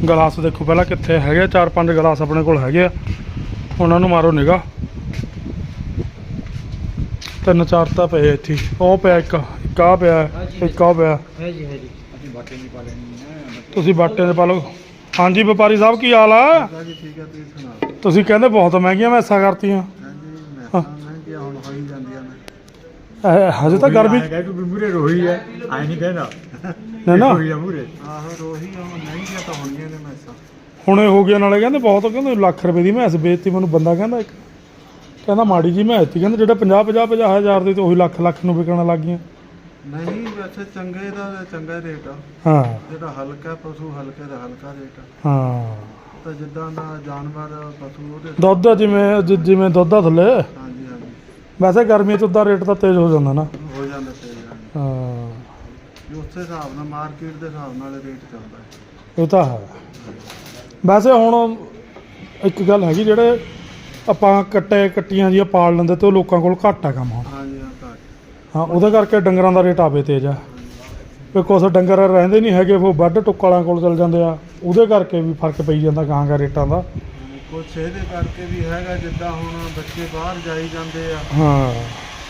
Speaker 3: ਗਲਾਸ ਦੇਖੋ ਪਹਿਲਾਂ ਕਿੱਥੇ ਹੈਗੇ ਚਾਰ ਪੰਜ ਗਲਾਸ ਆਪਣੇ ਕੋਲ ਹੈਗੇ ਆ। ਉਹਨਾਂ ਨੂੰ ਮਾਰੋ ਨਿਗਾ ਤਿੰਨ ਚਾਰ ਤਾਂ ਪਏ ਇੱਥੇ। ਉਹ ਪਿਆ ਇੱਕ ਇੱਕ ਆ ਪਿਆ ਇੱਕ ਆ ਪਿਆ।
Speaker 2: ਹੈ ਜੀ ਹੈ ਜੀ ਅਸੀਂ ਬਾਟੇ ਨਹੀਂ ਪਾ ਲੈਣੀ
Speaker 3: ਤੁਸੀਂ ਬਾਟੇ ਦੇ ਪਾ ਲਓ। ਹਾਂਜੀ ਵਪਾਰੀ ਸਾਹਿਬ ਕੀ ਹਾਲ ਆ?
Speaker 2: ਜੀ ਠੀਕ ਹੈ ਤੁਸੀਂ ਸੁਣਾਓ
Speaker 3: ਤੁਸੀਂ ਕਹਿੰਦੇ ਬਹੁਤ ਮਹਿੰਗੀਆਂ ਮੈਸਾਂ ਕਰਤੀਆਂ।
Speaker 2: ਹਾਂਜੀ
Speaker 3: ਹਾਂ।
Speaker 2: ਮੈਂ ਮਹਿੰਗੀਆਂ ਹੁਣ ਹੋਈ ਜਾਂਦੀਆਂ ਨੇ
Speaker 3: ਹਜੇ ਤਾਂ ਗਰਮੀ
Speaker 4: ਕਹਿ ਤੂੰ ਵੀ ਮੂਰੇ ਰੋਹੀ ਹੈ? ਆਈ ਨਹੀਂ ਕਹਿਣਾ
Speaker 3: ਨਾ ਨਾ।
Speaker 4: ਰੋਹੀ ਆ ਮੂਰੇ
Speaker 2: ਆਹੋ ਰੋਹੀ ਹੁਣ ਮਹਿੰਗੀਆਂ ਤਾਂ ਹੋਣੀਆਂ ਨੇ ਮੈਸਾਂ।
Speaker 3: ਹੁਣੇ ਹੋ ਗਿਆ ਨਾਲੇ ਕਹਿੰਦੇ ਬਹੁਤ ਕਹਿੰਦੇ ਲੱਖ ਰੁਪਏ ਦੀ ਮੈਸ ਵੇਚਤੀ ਮੈਨੂੰ ਬੰਦਾ ਕਹਿੰਦਾ ਇੱਕ। ਕਹਿੰਦਾ ਮਾੜੀ ਜੀ ਮੈਸ ਤੀ ਕਹਿੰਦੇ ਜਿਹੜਾ 50 50 50 ਹਜ਼ਾਰ ਦੀ ਤੇ ਉਹੀ ਲੱਖ ਲੱਖ ਨੂੰ ਵਿਕਣ ਲੱਗ ਗਈਆਂ।
Speaker 2: ਨਹੀਂ ਵੈਸੇ ਚੰਗੇ ਦਾ ਚੰਗਾ ਰੇਟ ਆ।
Speaker 3: ਹਾਂ।
Speaker 2: ਜਿਹੜਾ ਹਲਕਾ ਪਸ਼ੂ ਹਲਕੇ ਦਾ ਹਲਕਾ ਰੇਟ ਆ।
Speaker 3: ਹਾਂ।
Speaker 2: ਤਾਂ ਜਿੱਦਾਂ ਦਾ ਜਾਨਵਰ ਪਸ਼ੂ ਉਹਦੇ
Speaker 3: ਦੁੱਧ ਆ ਜਿਵੇਂ ਜਿ- ਜਿਵੇਂ ਦੁੱਧ ਆ ਥੱਲੇ
Speaker 2: ਹਾਂਜੀ ਹਾਂਜੀ।
Speaker 3: ਵੈਸੇ ਗਰਮੀ ਚ ਉਦਾਂ ਰੇਟ ਤਾਂ ਤੇਜ਼ ਹੋ ਜਾਂਦਾ ਨਾ।
Speaker 2: ਹੋ ਜਾਂਦੇ ਤੇ
Speaker 3: ਹਾਂ।
Speaker 2: ਵੀ ਉਸੇ ਹਿਸਾਬ ਨਾਲ ਮਾਰਕੀਟ ਦੇ ਹਿਸਾਬ ਨਾਲ ਰੇਟ ਚੱਲਦਾ ਹੈ।
Speaker 3: ਇਹ ਤਾਂ ਹੈ। ਵੈਸੇ ਹੁਣ ਇੱਕ ਗੱਲ ਹੈਗੀ ਜਿਹੜੇ ਆਪਾਂ ਕੱਟੇ ਕੱਟੀਆਂ ਜੀਆਂ ਪਾਲ ਲੈਂਦੇ ਤੇ ਉਹ ਲੋਕਾਂ ਕੋਲ ਘੱਟ ਆ ਕੰਮ ਹੁਣ।
Speaker 2: ਹਾਂ
Speaker 3: ਉਹਦੇ ਕਰਕੇ ਡੰਗਰਾਂ ਦਾ ਰੇਟ ਆਵੇ ਤੇਜ਼ ਆ। ਵੀ ਕੁਛ ਡੰਗਰ ਰਹਿੰਦੇ ਨਹੀਂ ਹੈਗੇ ਉਹ ਵੱਢ ਟੁੱਕ ਵਾਲਿਆਂ ਕੋਲ ਚਲ ਜਾਂਦੇ ਆ। ਉਹਦੇ ਕਰਕੇ ਵੀ ਫ਼ਰਕ ਪਈ ਜਾਂਦਾ ਗਾਂ ਗਾ ਰੇਟਾਂ ਦਾ।
Speaker 2: ਕੁਛ ਇਹਦੇ ਕਰਕੇ ਵੀ ਹੈਗਾ ਜਿੱਦਾਂ ਹੁਣ ਬੱਚੇ ਬਾਹਰ ਜਾਈ ਜਾਂਦੇ ਆ।
Speaker 3: ਹਾਂ।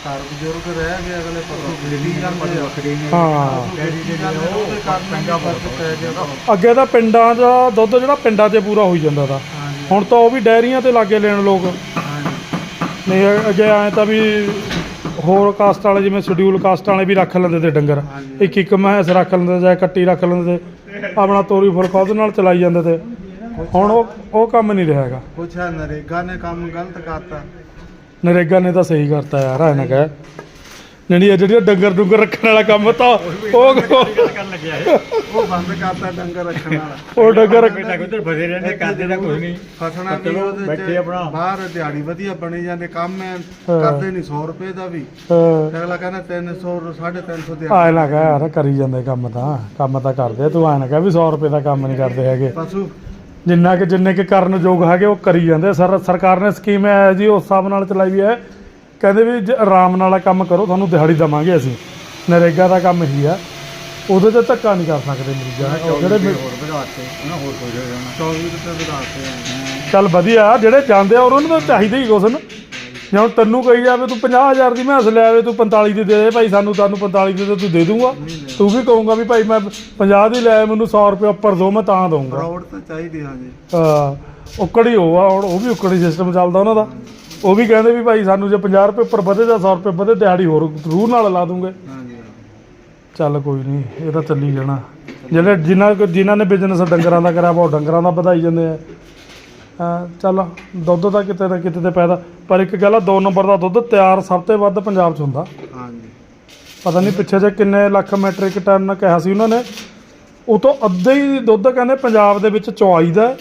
Speaker 2: ਘਰ ਬਜ਼ੁਰਗ ਰਹਿ ਗਏ ਅਗਲੇ ਪਸ਼ੂ ਖੇਡੀ ਜਾਂਦੇ ਆ।
Speaker 4: ਵੱਖਰੀ ਨੇ।
Speaker 3: ਹਾਂ।
Speaker 2: ਉਹਦੇ ਕਾਰਨ
Speaker 4: ਚੰਗਾ
Speaker 2: ਫ਼ਰਕ ਪੈ ਗਿਆ। ਤਾਂ।
Speaker 3: ਅੱਗੇ ਤਾਂ ਪਿੰਡਾਂ ਦਾ ਦੁੱਧ ਜਿਹੜਾ ਪਿੰਡਾਂ 'ਚ ਪੂਰਾ ਹੋਈ ਜਾਂਦਾ ਤਾ।
Speaker 2: ਹਾਂਜੀ।
Speaker 3: ਹੁਣ ਤਾਂ ਉਹ ਵੀ ਡੈਰੀਆਂ ਤੇ ਲਾਗੇ ਲੈਣ ਲੋਕ।
Speaker 2: ਹਾਂਜੀ।
Speaker 3: ਨਹੀਂ ਅੱਗੇ ਐ ਤਾਂ ਵੀ ਹੋਰ ਕਾਸਟ ਵਾਲੇ ਜਿਵੇਂ ਸ਼ਡਿਊਲ ਕਾਸਟ ਵਾਲੇ ਵੀ ਰੱਖ ਲੈਂਦੇ ਤੇ ਡੰਗਰ। ਇੱਕ ਇੱਕ ਮੈਂਸ ਰੱਖ ਲੈਂਦੇ ਜਾਂ ਕੱਟੀ ਰੱਖ ਲੈਂਦੇ ਤੇ ਆਪਣਾ ਤੋਰੀ ਫੁਲਕਾ ਉਹਦੇ ਨਾਲ ਚਲਾਈ ਜਾਂਦੇ ਤੇ। ਹੁਣ ਉਹ ਉਹ ਕੰਮ ਨਹੀਂ ਰਿਹਾ ਹੈਗਾ।
Speaker 2: ਕੁਛ ਹੈ ਨਰੇਗਾ ਨੇ ਕੰਮ ਗਲਤ ਕਰਤਾ।
Speaker 3: ਨਰੇਗਾ ਨੇ ਤਾਂ ਸਹੀ ਕਰਤਾ ਯਾਰ ਐ ਨਾ ਕਹਿ ਜਿਹੜੀ ਡੰਗਰ ਡੁੰਗਰ ਰੱਖਣ ਵਾਲਾ ਕੰਮ ਤਾਂ ਉਹ
Speaker 4: ਕਰਨ ਲੱਗਿਆ
Speaker 2: ਉਹ ਬੰਦ ਕਰਤਾ ਡੰਗਰ ਰੱਖਣ ਵਾਲਾ।
Speaker 3: ਉਹ ਡੰਗਰ
Speaker 4: ਬੇਟਾ ਉਧਰ ਫਸੇ ਰਹਿੰਦੇ ਕਰਦੇ ਦਾ ਕੁਝ ਨਹੀਂ।
Speaker 2: ਫਸਣਾ
Speaker 4: ਚਲੋ
Speaker 2: ਉਹਦੇ
Speaker 4: ਬੈਠੇ ਆਪਣਾ।
Speaker 2: ਬਾਹਰ ਦਿਹਾੜੀ ਵਧੀਆ ਬਣੀ ਜਾਂਦੇ ਕੰਮ ਐ
Speaker 3: ਹਾਂ।
Speaker 2: ਕਰਦੇ ਨਹੀਂ 100 ਰੁਪਏ ਦਾ ਵੀ। ਅਗਲਾ ਕਹਿੰਦਾ 300 350 ਦੇ
Speaker 3: ਨਾ ਕਹਿ ਯਾਰ ਕਰੀ ਜਾਂਦੇ ਕੰਮ ਤਾਂ। ਕੰਮ ਤਾਂ ਕਰਦੇ ਤੂੰ ਐ ਕਹਿ ਵੀ 100 ਰੁਪਏ ਦਾ ਕੰਮ ਨਹੀਂ ਕਰਦੇ ਹੈਗੇ।
Speaker 2: ਪਸ਼ੂ।
Speaker 3: ਜਿੰਨਾ ਕਿ ਜਿੰਨੇ ਕਿ ਕਰਨ ਯੋਗ ਹੈਗੇ ਉਹ ਕਰੀ ਜਾਂਦੇ ਸਰ ਸਰਕਾਰ ਨੇ ਸਕੀਮ ਹੈ ਜੀ ਉਸ ਹਿਸਾਬ ਨਾਲ ਚਲਾਈ ਵੀ ਹੈ ਕਹਿੰਦੇ ਵੀ ਜੇ ਆਰਾਮ ਨਾਲ ਕੰਮ ਕਰੋ ਤੁਹਾਨੂੰ ਦਿਹਾੜੀ ਦਵਾਂਗੇ ਅਸੀਂ। ਨਰੇਗਾ ਦਾ ਕੰਮ ਹੀ ਆ। ਉਹਦੇ ਤੇ ਧੱਕਾ ਨਹੀਂ ਕਰ ਸਕਦੇ ਮਰੀਜ਼ਾਂ। ਜਿਹੜੇ
Speaker 4: ਹੋਰ ਵਧਾਤੇ ਉਹਨਾਂ ਹੋਰ ਕੋਈ ਹੋ ਜਾਣਾ
Speaker 2: 24 ਰੁਪਏ ਵਧਾਤੇ ਆ।
Speaker 3: ਚੱਲ ਵਧੀਆ ਜਿਹੜੇ ਜਾਂਦੇ ਆ ਉਹਨਾਂ ਨੂੰ ਤਾਂ ਚਾਹੀਦਾ ਹੀ ਕੁਛ ਨਾ। ਜੇ ਹੁਣ ਤੈਨੂੰ ਕਹੀ ਜਾਵੇ ਤੂੰ 50000 ਦੀ ਮੈਸ ਲੈ ਆਵੇ ਤੂੰ 45 ਦੀ ਦੇ ਦੇ ਭਾਈ ਸਾਨੂੰ ਤੁਹਾਨੂੰ 45 ਦੀ ਤੇ ਦੇ ਦੂੰਗਾ। ਤੂੰ ਵੀ ਕਹੂੰਗਾ ਵੀ ਭਾਈ ਮੈਂ 50 ਦੀ ਲੈ ਮੈਨੂੰ 100 ਰੁਪਏ ਉੱਪਰ ਦੋ ਮੈਂ ਤਾਂ ਦਊਂਗਾ।
Speaker 2: ਪ੍ਰਾਊਡ ਤਾਂ ਚਾਹੀਦੀ ਹਾਂਜੀ
Speaker 3: ਹਾਂ ਉਕੜੀ ਹੋ ਆ ਹੁਣ ਉਹ ਵੀ ਉਕੜੀ ਸਿਸਟਮ ਚੱਲਦਾ ਉਹਨਾਂ ਦਾ। ਉਹ ਵੀ ਕਹਿੰਦੇ ਵੀ ਭਾਈ ਸਾਨੂੰ ਜੇ 50 ਰੁਪਏ ਉੱਪਰ ਵਧੇ ਜਾਂ 100 ਰੁਪਏ ਵਧੇ ਦਿਹਾੜੀ ਹੋਰ ਜ਼ਰੂਰ ਨਾਲ ਲਾ ਦੂੰਗੇ।
Speaker 2: ਹਾਂਜੀ।
Speaker 3: ਚੱਲ ਕੋਈ ਨਹੀਂ ਇਹ ਤਾਂ ਚੱਲੀ ਜਾਣਾ। ਜਿਹੜੇ ਜਿਨ੍ਹਾਂ ਜਿਨ੍ਹਾਂ ਨੇ ਬਿਜ਼ਨਸ ਡੰਗਰਾਂ ਦਾ ਕਰਿਆ ਵਾ ਉਹ ਡੰਗਰਾਂ ਦਾ ਵਧਾਈ ਜਾਂਦੇ ਆ। ਹਾਂ ਚੱਲ ਦੁੱਧ ਦਾ ਕਿਤੇ ਨਾ ਕਿਤੇ ਤੇ ਪੈਦਾ। ਪਰ ਇੱਕ ਗੱਲ ਆ ਦੋ ਨੰਬਰ ਦਾ ਦੁੱਧ ਤਿਆਰ ਸਭ ਤੋਂ ਵੱਧ ਪੰਜਾਬ 'ਚ ਹੁੰਦਾ।
Speaker 2: ਹਾਂਜੀ।
Speaker 3: ਪਤਾ ਨਹੀਂ ਪਿੱਛੇ ਜੇ ਕਿੰਨੇ ਲੱਖ ਮੈਟ੍ਰਿਕ ਟਨ ਕਿਹਾ ਸੀ ਉਹਨਾਂ ਨੇ। ਉਹ ਤੋਂ ਅੱਧੇ ਹੀ ਦੁੱਧ ਕਹਿੰਦੇ ਪੰਜਾਬ ਦੇ ਵਿੱਚ ਚੁਆਈ ਦਾ ਹੈ।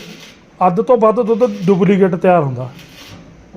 Speaker 3: ਅੱਧ ਤੋਂ ਵੱਧ ਦੁੱਧ ਡੁਪਲੀਕੇਟ ਤਿਆਰ ਹੁੰਦਾ।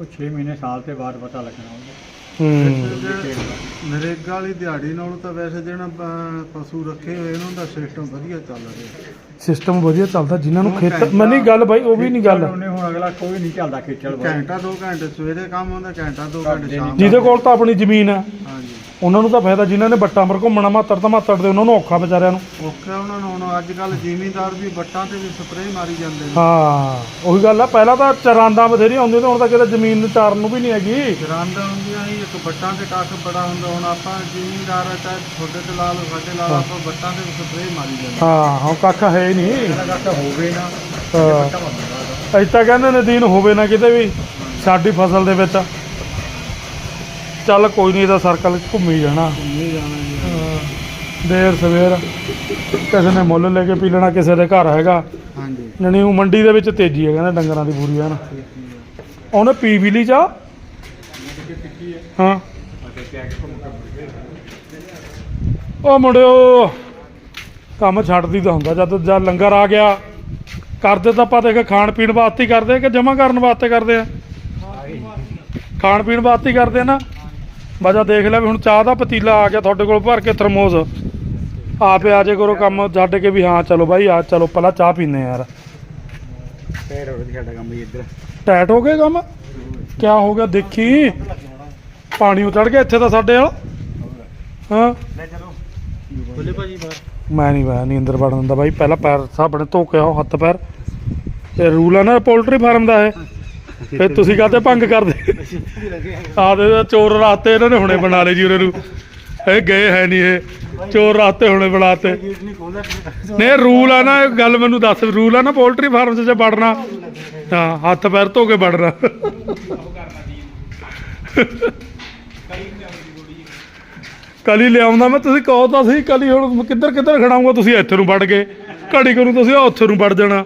Speaker 4: ਉਹ 6 ਮਹੀਨੇ ਸਾਲ ਤੇ ਬਾਅਦ ਪਤਾ ਲੱਗਣਾ ਉਹਦਾ।
Speaker 3: ਹੂੰ।
Speaker 2: ਨਰੇਗਾ ਵਾਲੀ ਦਿਹਾੜੀ ਨਾਲੋਂ ਤਾਂ ਵੈਸੇ ਜਿਹੜਾ ਅਹ, ਪਸ਼ੂ ਰੱਖੇ ਹੋਏ ਉਹਨਾਂ ਦਾ ਸਿਸਟਮ ਵਧੀਆ ਚੱਲ ਰਿਹਾ।
Speaker 3: ਸਿਸਟਮ ਵਧੀਆ ਚੱਲਦਾ ਜਿਨ੍ਹਾਂ ਨੂੰ ਖੇਤ
Speaker 2: ਘੰਟਾ-
Speaker 3: ਮੈਨੀ ਗੱਲ ਬਾਈ ਉਹ ਵੀ ਨਹੀਂ ਗੱਲ।
Speaker 4: ਉਹਨੇ ਹੁਣ ਅਗਲਾ ਕੋਈ ਨਹੀਂ ਚੱਲਦਾ ਖੇਚਲ ਬਾਈ
Speaker 2: ਘੰਟਾ ਦੋ ਘੰਟੇ ਸਵੇਰੇ ਕੰਮ ਹੁੰਦਾ ਘੰਟਾ ਦੋ
Speaker 4: ਕਰਦੇ
Speaker 2: ਘੰਟੇ ਸ਼ਾਮ
Speaker 3: ਜਿਹਦੇ ਕੋਲ ਤਾਂ ਆਪਣੀ ਜ਼ਮੀਨ ਹੈ।
Speaker 2: ਹਾਂਜੀ।
Speaker 3: ਉਹਨਾਂ ਨੂੰ ਤਾਂ ਫਾਇਦਾ ਜਿਨ੍ਹਾਂ ਨੇ ਬੱਟਾਂ ਪਰ ਘੁੰਮਣਾ ਮਾਤਰ ਤਾਂ ਮਾਤਰ ਦੇ ਉਹਨਾਂ ਨੂੰ ਔਖਾ ਵਿਚਾਰਿਆਂ ਨੂੰ।
Speaker 2: ਔਖਾ ਉਹਨਾਂ ਨੂੰ ਹੁਣ ਅੱਜ ਕੱਲ ਜ਼ਿਮੀਂਦਾਰ ਵੀ ਵੱਟਾਂ ਤੇ ਵੀ ਸਪਰੇਅ ਮਾਰੀ ਜਾਂਦੇ ਨੇ।
Speaker 3: ਹਾਂ ਉਹੀ ਗੱਲ ਆ ਪਹਿਲਾਂ ਤਾਂ ਚਰਾਂਦਾ ਬਥੇਰੀ ਆਉਂਦੀ ਤੇ ਹੁਣ ਤਾਂ ਕਿਤੇ ਜ਼ਮੀਨ ਨੂੰ ਚਾਰਨ ਨੂੰ ਵੀ ਨਹੀਂ ਹੈਗੀ।
Speaker 2: ਗਰਾਂਡ ਹੁੰਦੀਆਂ ਸੀ ਇੱਕ ਵੱਟਾਂ ਤੇ ਕੱਖ ਬੜਾ ਹੁੰਦਾ ਹੁਣ ਆਪਾਂ ਜ਼ਿਮੀਂਦਾਰ ਆ ਚਾਹੇ ਛੋਟੇ ਤੇ ਲਾ ਲਓ ਸਾਡੇ ਲਾ ਲਓ ਆਪਾਂ ਵੱਟਾਂ ਤੇ ਵੀ ਸਪਰੇਅ ਮਾਰੀ ਜਾਂਦੇ
Speaker 3: ਹਾਂ। ਹੁਣ ਕੱਖ ਹੈ ਹੀ ਨਹੀਂ।
Speaker 4: ਇਹਦਾ ਕੱਟ ਹੋਵੇ ਨਾ
Speaker 3: ਹਾਂ।
Speaker 4: ਕੱਟਾ ਬੰਦਾ
Speaker 3: ਅਸੀਂ ਤਾਂ ਕਹਿੰਦੇ ਨੇ ਦੀਨ ਹੋਵੇ ਨਾ ਕਿਤੇ ਵੀ ਸਾਡੀ ਫਸਲ ਦੇ ਵਿੱਚ। ਚੱਲ ਕੋਈ ਨਹੀਂ ਇਹਦਾ ਸਰਕਲ ਘੁੰਮੀ ਜਾਣਾ।
Speaker 2: ਨਹੀਂ ਜਾਣਾ ਜੀ।
Speaker 3: ਹਾਂ। ਦੇਰ ਸਵੇਰ ਕਿਸੇ ਨੇ ਮੁੱਲ ਲੈ ਕੇ ਪੀ ਲੈਣਾ ਕਿਸੇ ਦੇ ਘਰ ਹੈਗਾ।
Speaker 2: ਹਾਂਜੀ।
Speaker 3: ਜਣੀ ਉਹ ਮੰਡੀ ਦੇ ਵਿੱਚ ਤੇਜ਼ੀ ਹੈ ਕਹਿੰਦੇ ਡੰਗਰਾਂ ਦੀ ਪੂਰੀ ਹੈ ਨਾ ਉਹਨੇ ਪੀ ਵੀ ਲਈ ਚਾਹ? ਹਾਂ। ਉਹ ਮੁੰਡਿਓ ਕੰਮ ਛੱਡਦੀ ਤਾਂ ਹੁੰਦਾ ਜਦ ਜਦ ਲੰਗਰ ਆ ਗਿਆ ਕਰਦੇ ਤਾਂ ਆਪਾਂ ਦੇਖ ਖਾਣ ਪੀਣ ਵਾਸਤੇ ਹੀ ਕਰਦੇ ਆ ਕਿ ਜਮਾ ਕਰਨ ਵਾਸਤੇ ਕਰਦੇ ਆ? ਖਾਣ ਪੀਣ ਵਾਸਤੇ ਹੀ ਕਰਦੇ ਆ ਨਾ। ਵਜਾ ਦੇਖ ਲੈ ਵੀ ਹੁਣ ਚਾਹ ਦਾ ਪਤੀਲਾ ਆ ਗਿਆ ਤੁਹਾਡੇ ਕੋਲ ਭਰ ਕੇ ਥਰਮੋਸ। ਆਪੇ ਆ ਜੇ ਕਰੋ ਕੰਮ ਛੱਡ ਕੇ ਵੀ ਹਾਂ ਚਲੋ ਬਾਈ ਆ ਚਲੋ ਪਹਿਲਾਂ ਚਾਹ ਪੀਨੇ ਯਾਰ।
Speaker 4: ਫੇਰ ਹੋ ਗਿਆ ਸਾਡਾ ਕੰਮ ਵੀ ਇੱਧਰ।
Speaker 3: ਟਾਈਟ ਹੋ ਗਿਆ ਕੰਮ? ਕਿਆ ਹੋ ਗਿਆ ਦੇਖੀ? ਪਾਣੀ ਉਤੜ ਗਿਆ ਇੱਥੇ ਤਾਂ ਸਾਡੇ ਵਾਲ। ਹਾਂ।
Speaker 4: ਲੈ ਚਲੋ।
Speaker 2: ਬੋਲੇ ਭਾਜੀ ਬਾਹਰ।
Speaker 3: ਮੈਂ ਨਹੀਂ ਮੈਂ ਨਹੀਂ ਅੰਦਰ ਵੜਨ ਦਿੰਦਾ ਬਾਈ। ਪਹਿਲਾਂ ਪੈਰ ਸਾਬਣੇ ਧੋ ਕੇ ਆਓ ਹੱਥ ਪੈਰ। ਇਹ ਰੂਲ ਆ ਨਾ ਪੋਲਟਰੀ ਫਾਰਮ ਦਾ ਇਹ। ਫਿਰ ਤੁਸੀਂ ਕਾਹਤੇ ਭੰਗ ਕਰਦੇ? ਆ ਦੇ ਚੋਰ ਰਾਤੇ ਇਹਨਾਂ ਨੇ ਹੁਣੇ ਬਣਾ ਲਏ ਜੀ ਉਹਨਾਂ ਨੂੰ। ਇਹ ਗਏ ਹੈ ਨਹੀਂ ਇਹ। ਚੋਰ ਰਾਤੇ ਹੁਣੇ ਬਣਾਤੇ।
Speaker 4: ਨਹੀਂ,
Speaker 3: ਰੂਲ ਆ ਨਾ, ਇਹ ਗੱਲ ਮੈਨੂੰ ਦੱਸ, ਰੂਲ ਆ ਨਾ ਪੋਲਟਰੀ ਫਾਰਮ 'ਚ ਜੇ ਵੜਨਾ ਹਾਂ ਹੱਥ ਪੈਰ ਧੋ ਕੇ ਵੜਨਾ। ਕਲੀ ਲਿਆਉਂਦਾ ਮੈਂ, ਤੁਸੀਂ ਕਹੋ ਤਾਂ ਸਹੀ, ਕਲੀ ਹੁਣ ਕਿੱਧਰ ਕਿੱਧਰ ਖੜਾਉਂਗਾ ਤੁਸੀਂ, ਇੱਥੇ ਨੂੰ ਵੜ ਗਏ ਘੜੀ ਕਰੂ ਤੁਸੀਂ ਉੱਥੇ ਨੂੰ ਵੜ ਜਾਣਾ।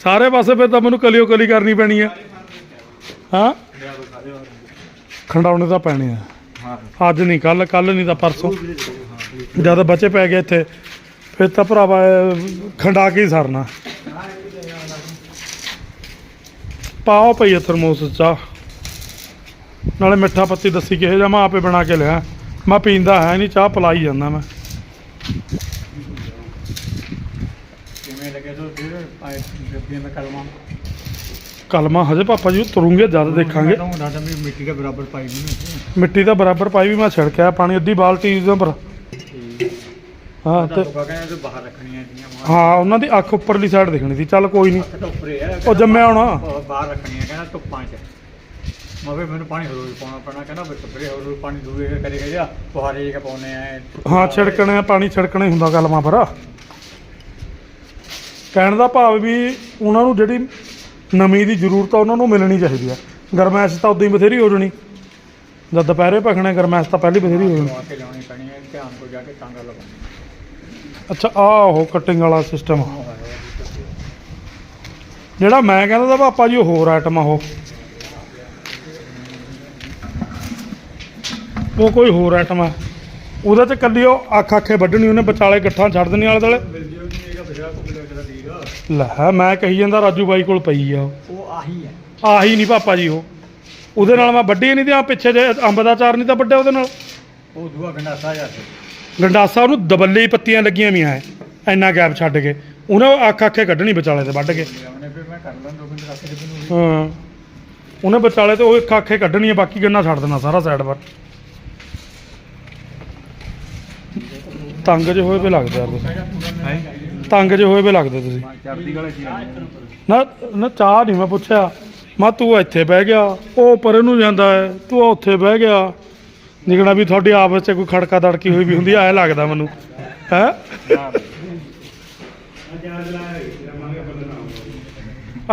Speaker 3: ਸਾਰੇ ਪਾਸੇ ਫਿਰ ਤਾਂ ਮੈਨੂੰ ਕਲੀਓ ਕਲੀ ਕਰਨੀ ਪੈਣੀ ਆ। ਹਾਂ? ਖੰਡਾਉਣੇ ਤਾਂ ਪੈਣੇ ਆ। ਅੱਜ ਨਹੀਂ ਕੱਲ ਕੱਲ ਨਹੀਂ ਤਾਂ ਪਰਸੋਂ। ਜਦ ਬੱਚੇ ਪੈ ਗਏ ਇੱਥੇ, ਫਿਰ ਤਾਂ ਭਰਾਵਾ, ਖੰਡਾ ਕੇ ਹੀ ਸਰਨਾ। ਪਾਓ ਪਈ ਆ ਥਰਮੋਸ 'ਚ ਚਾਹ ਨਾਲੇ ਮਿੱਠਾ ਪੱਤੀ ਦੱਸੀ ਕਿਹੇ ਜਾਂ ਮੈਂ ਆਪੇ ਬਣਾ ਕੇ ਲਿਆ। ਮੈਂ ਪੀਂਦਾ ਹੈ ਨਹੀਂ, ਚਾਹ ਪਲਾਈ ਜਾਂਦਾ ਮੈਂ।
Speaker 4: ਕਿਵੇਂ ਲੱਗੇ ਤੋ? ਫਿਰ ਪਾਏ ਗੱਡੀਆਂ ਦਾ ਕਲਮਾ
Speaker 3: ਕਲਮਾ ਹਜੇ ਪਾਪਾ ਜੀ ਤੁਰੂਗੇ ਜਦ ਦੇਖਾਂਗੇ।
Speaker 4: ਵੀ ਮਿੱਟੀ ਦੇ ਬਰਾਬਰ ਪਾਈ ਨਹੀਂ
Speaker 3: ਮਿੱਟੀ ਦਾ ਬਰਾਬਰ ਪਾਈ ਵੀ ਮੈਂ ਛਿੜਕਿਆ ਪਾਣੀ ਅੱਧੀ ਬਾਲਟੀ ਦੇ ਉੱਪਰ। ਹਾਂ
Speaker 4: ਤਾਂ
Speaker 3: ਤੇ
Speaker 4: ਲੋਕਾਂ ਕਹਿੰਦੇ ਤੇ ਬਾਹਰ ਰੱਖਣੀਆਂ ਦੀਆਂ
Speaker 3: ਹਾਂ ਉਹਨਾਂ ਦੀ ਅੱਖ ਉੱਪਰਲੀ ਸਾਈਡ ਦਿਖਣੀ ਸੀ ਚੱਲ ਕੋਈ ਨਹੀਂ।
Speaker 4: ਤਾਂ ਉੱਪਰੇ ਆ।
Speaker 3: ਉਹ ਜੰਮਿਆ ਹੋਣਾ।
Speaker 4: ਉਹ ਬਾਹਰ ਰੱਖਣੀਆਂ ਕਹਿੰਦਾ ਧੁੱਪਾਂ 'ਚ। ਮਵੇ ਮੈਨੂੰ ਪਾਣੀ ਰੋਜ਼ ਪਾਉਣਾ ਪੈਣਾ ਕਹਿੰਦਾ ਵੀ ਸਪਰੇ ਰੋਜ਼ ਪਾਣੀ ਦੂਏ ਕਰੇਗਾ ਜਾਂ ਫੁਹਾਰੇ ਜਿਹਾ ਪਾਉਨੇ ਆ
Speaker 3: ਹਾਂ ਛਿੜਕਣੇ ਪਾਣੀ ਛਿੜਕਣਾ ਹੀ ਹੁੰਦਾ ਕਲਮਾਂ ਪਰ। ਕਹਿਣ ਦਾ ਭਾਵ ਵੀ ਉਹਨਾਂ ਨੂੰ ਜਿਹੜੀ ਨਮੀ ਦੀ ਜ਼ਰੂਰਤ ਆ ਉਹਨਾਂ ਨੂੰ ਮਿਲਣੀ ਚਾਹੀਦੀ ਆ ਗਰਮੈਸ਼ ਤਾਂ ਉਦੋਂ ਹੀ ਬਥੇਰੀ ਹੋ ਜਣੀ। ਜਦ ਦੁਪਹਿਰੇ ਭਖਣੇ ਗਰਮੈਸ਼ ਤਾਂ ਪਹਿਲੀ ਬਥੇਰੀ ਹੋ ਜਾਣੀ।
Speaker 4: ਲਵਾ ਕੇ ਲਿਆਉਣੀ ਪੈਣੀ ਹੈ ਧਿਆਨ ਕੋ ਜਾ ਕੇ ਟਾਂਗਾ ਲਗਾਉਣੀ।
Speaker 3: ਅੱਛਾ ਆਹ ਕਟਿੰਗ ਵਾਲਾ ਸਿਸਟਮ ਜਿਹੜਾ ਮੈਂ ਕਹਿੰਦਾ ਤਾਂ ਪਾਪਾ ਜੀ ਉਹ ਹੋਰ ਆਈਟਮ ਆ ਉਹ। ਉਹ ਕੋਈ ਹੋਰ ਆਈਟਮ ਆ। ਉਹਦੇ ਚ ਕੱਲੀ ਉਹ ਅੱਖ ਅੱਖੇ ਵੱਢਣੀ ਉਹਨੇ ਵਿਚਾਲੇ ਗੱਠਾਂ ਛੱਡ ਦੇਣੀ ਆਲੇ
Speaker 4: ਮਿਲ ਜਿਓ ਨਹੀਂ ਹੈਗਾ ਦੀਗਾ
Speaker 3: ਲੈ ਮੈਂ ਕਹੀ ਜਾਂਦਾ ਰਾਜੂ ਬਾਈ ਕੋਲ ਪਈ ਆ ਉਹ।
Speaker 4: ਆਹੀ ਹੈ
Speaker 3: ਆਹੀ ਨਹੀਂ ਪਾਪਾ ਜੀ ਉਹ। ਉਹਦੇ ਨਾਲ ਮੈਂ ਵੱਢੀ ਨਹੀਂ ਤੇ ਆ ਪਿੱਛੇ ਜੇ ਅੰਬ ਦਾ ਚਾਰ ਨਹੀਂ ਤਾਂ ਵੱਡਿਆ ਉਹਦੇ ਨਾਲ।
Speaker 4: ਉਹ ਦੂਆ ਗੰਡਾਸਾ ਜਾ ਕੇ
Speaker 3: ਗੰਡਾਸਾ ਉਹਨੂੰ ਦਬੱਲੇ ਪੱਤੀਆਂ ਲੱਗੀਆਂ ਵੀਆਂ ਐ ਇੰਨਾ ਗੈਪ ਛੱਡ ਕੇ। ਉਹਨੇ ਅੱਖ ਅੱਖੇ ਕੱਢਣੀ ਵਿਚਾਲੇ ਤੇ ਵੱਢ ਕੇ। ਹਾਂ। ਉਹਨੇ ਵਿਚਾਲੇ ਤੇ ਉਹ ਅੱਖ ਹੀ ਕੱਢਣੀ ਬਾਕੀ ਗੰਨਾ ਛੱਡ ਦੇਣਾ ਸਾਰਾ ਸਾਈਡ ਪਰ। ਤੰਗ ਜੇ ਹੋਏ ਵੇ ਲੱਗਦੇ ਯਾਰ ਤੁਸੀਂ। ਤੰਗ ਜੇ ਹੋਏ ਵੇ ਲੱਗਦੇ ਤੁਸੀਂ।
Speaker 4: ਚੜਦੀ ਗਲੇ ਚ
Speaker 3: ਨਾ ਨਾ ਚਾਹ ਨਹੀਂ ਮੈਂ ਪੁੱਛਿਆ। ਮੈਂ ਤੂੰ ਇੱਥੇ ਬਹਿ ਗਿਆ, ਉਹ ਪਰੇ ਨੂੰ ਜਾਂਦਾ ਹੈ, ਤੂੰ ਉੱਥੇ ਬਹਿ ਗਿਆ। ਨਿਕਣਾ ਵੀ ਤੁਹਾਡੀ ਆਪਸ 'ਚ ਕੋਈ ਖੜਕਾ ਦੜਕੀ ਹੋਈ ਵੀ ਹੁੰਦੀ ਐ ਲੱਗਦਾ ਮੈਨੂੰ। ਹੈ?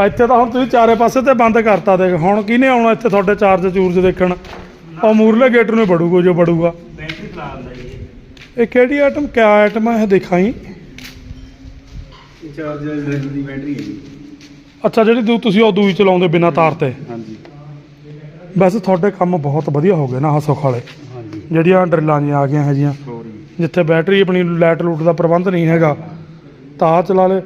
Speaker 3: ਇੱਥੇ ਤਾਂ ਹੁਣ ਤੁਸੀਂ ਚਾਰੇ ਪਾਸੇ ਤੇ ਬੰਦ ਕਰਤਾ ਦੇਖ, ਹੁਣ ਕਿਹਨੇ ਆਉਣਾ ਇੱਥੇ ਤੁਹਾਡੇ ਚਾਰਜ ਚੂਰਜ ਦੇਖਣ? ਉਹ ਮੂਰਲੇ ਗੇਟ ਨੂੰ ਬੜੂਗਾ ਜੋ
Speaker 4: ਬੜੂਗਾ
Speaker 3: ਇਹ ਕਿਹੜੀ ਆਈਟਮ ਕਿਆ ਆਈਟਮ ਹੈ ਇਹ ਦਿਖਾਈ?
Speaker 4: ਇਹ ਚਾਰਜਰ ਦੀ ਬੈਟਰੀ ਹੈ ਜੀ।
Speaker 3: ਅੱਛਾ ਜਿਹੜੀ ਦੂ ਤੁਸੀਂ ਉਹ ਦੂਈ ਚਲਾਉਂਦੇ ਬਿਨਾ ਤਾਰ ਤੇ?
Speaker 4: ਹਾਂਜੀ।
Speaker 3: ਵੈਸੇ ਤੁਹਾਡੇ ਕੰਮ ਬਹੁਤ ਵਧੀਆ ਹੋ ਗਏ ਨਾ ਆਹ ਸੁੱਖ ਵਾਲੇ।
Speaker 4: ਹਾਂਜੀ।
Speaker 3: ਜਿਹੜੀਆਂ ਡਰਿੱਲਾਂ ਜੀਆਂ ਆ ਗਈਆਂ ਹੈ ਜੀਆਂ
Speaker 4: ਹੋਰ ਜੀ
Speaker 3: ਜਿੱਥੇ ਬੈਟਰੀ ਆਪਣੀ ਲਾਈਟ ਲੂਟ ਦਾ ਪ੍ਰਬੰਧ ਨਹੀਂ ਹੈਗਾ ਤਾਂ ਆਹ ਚਲਾ ਲੇ।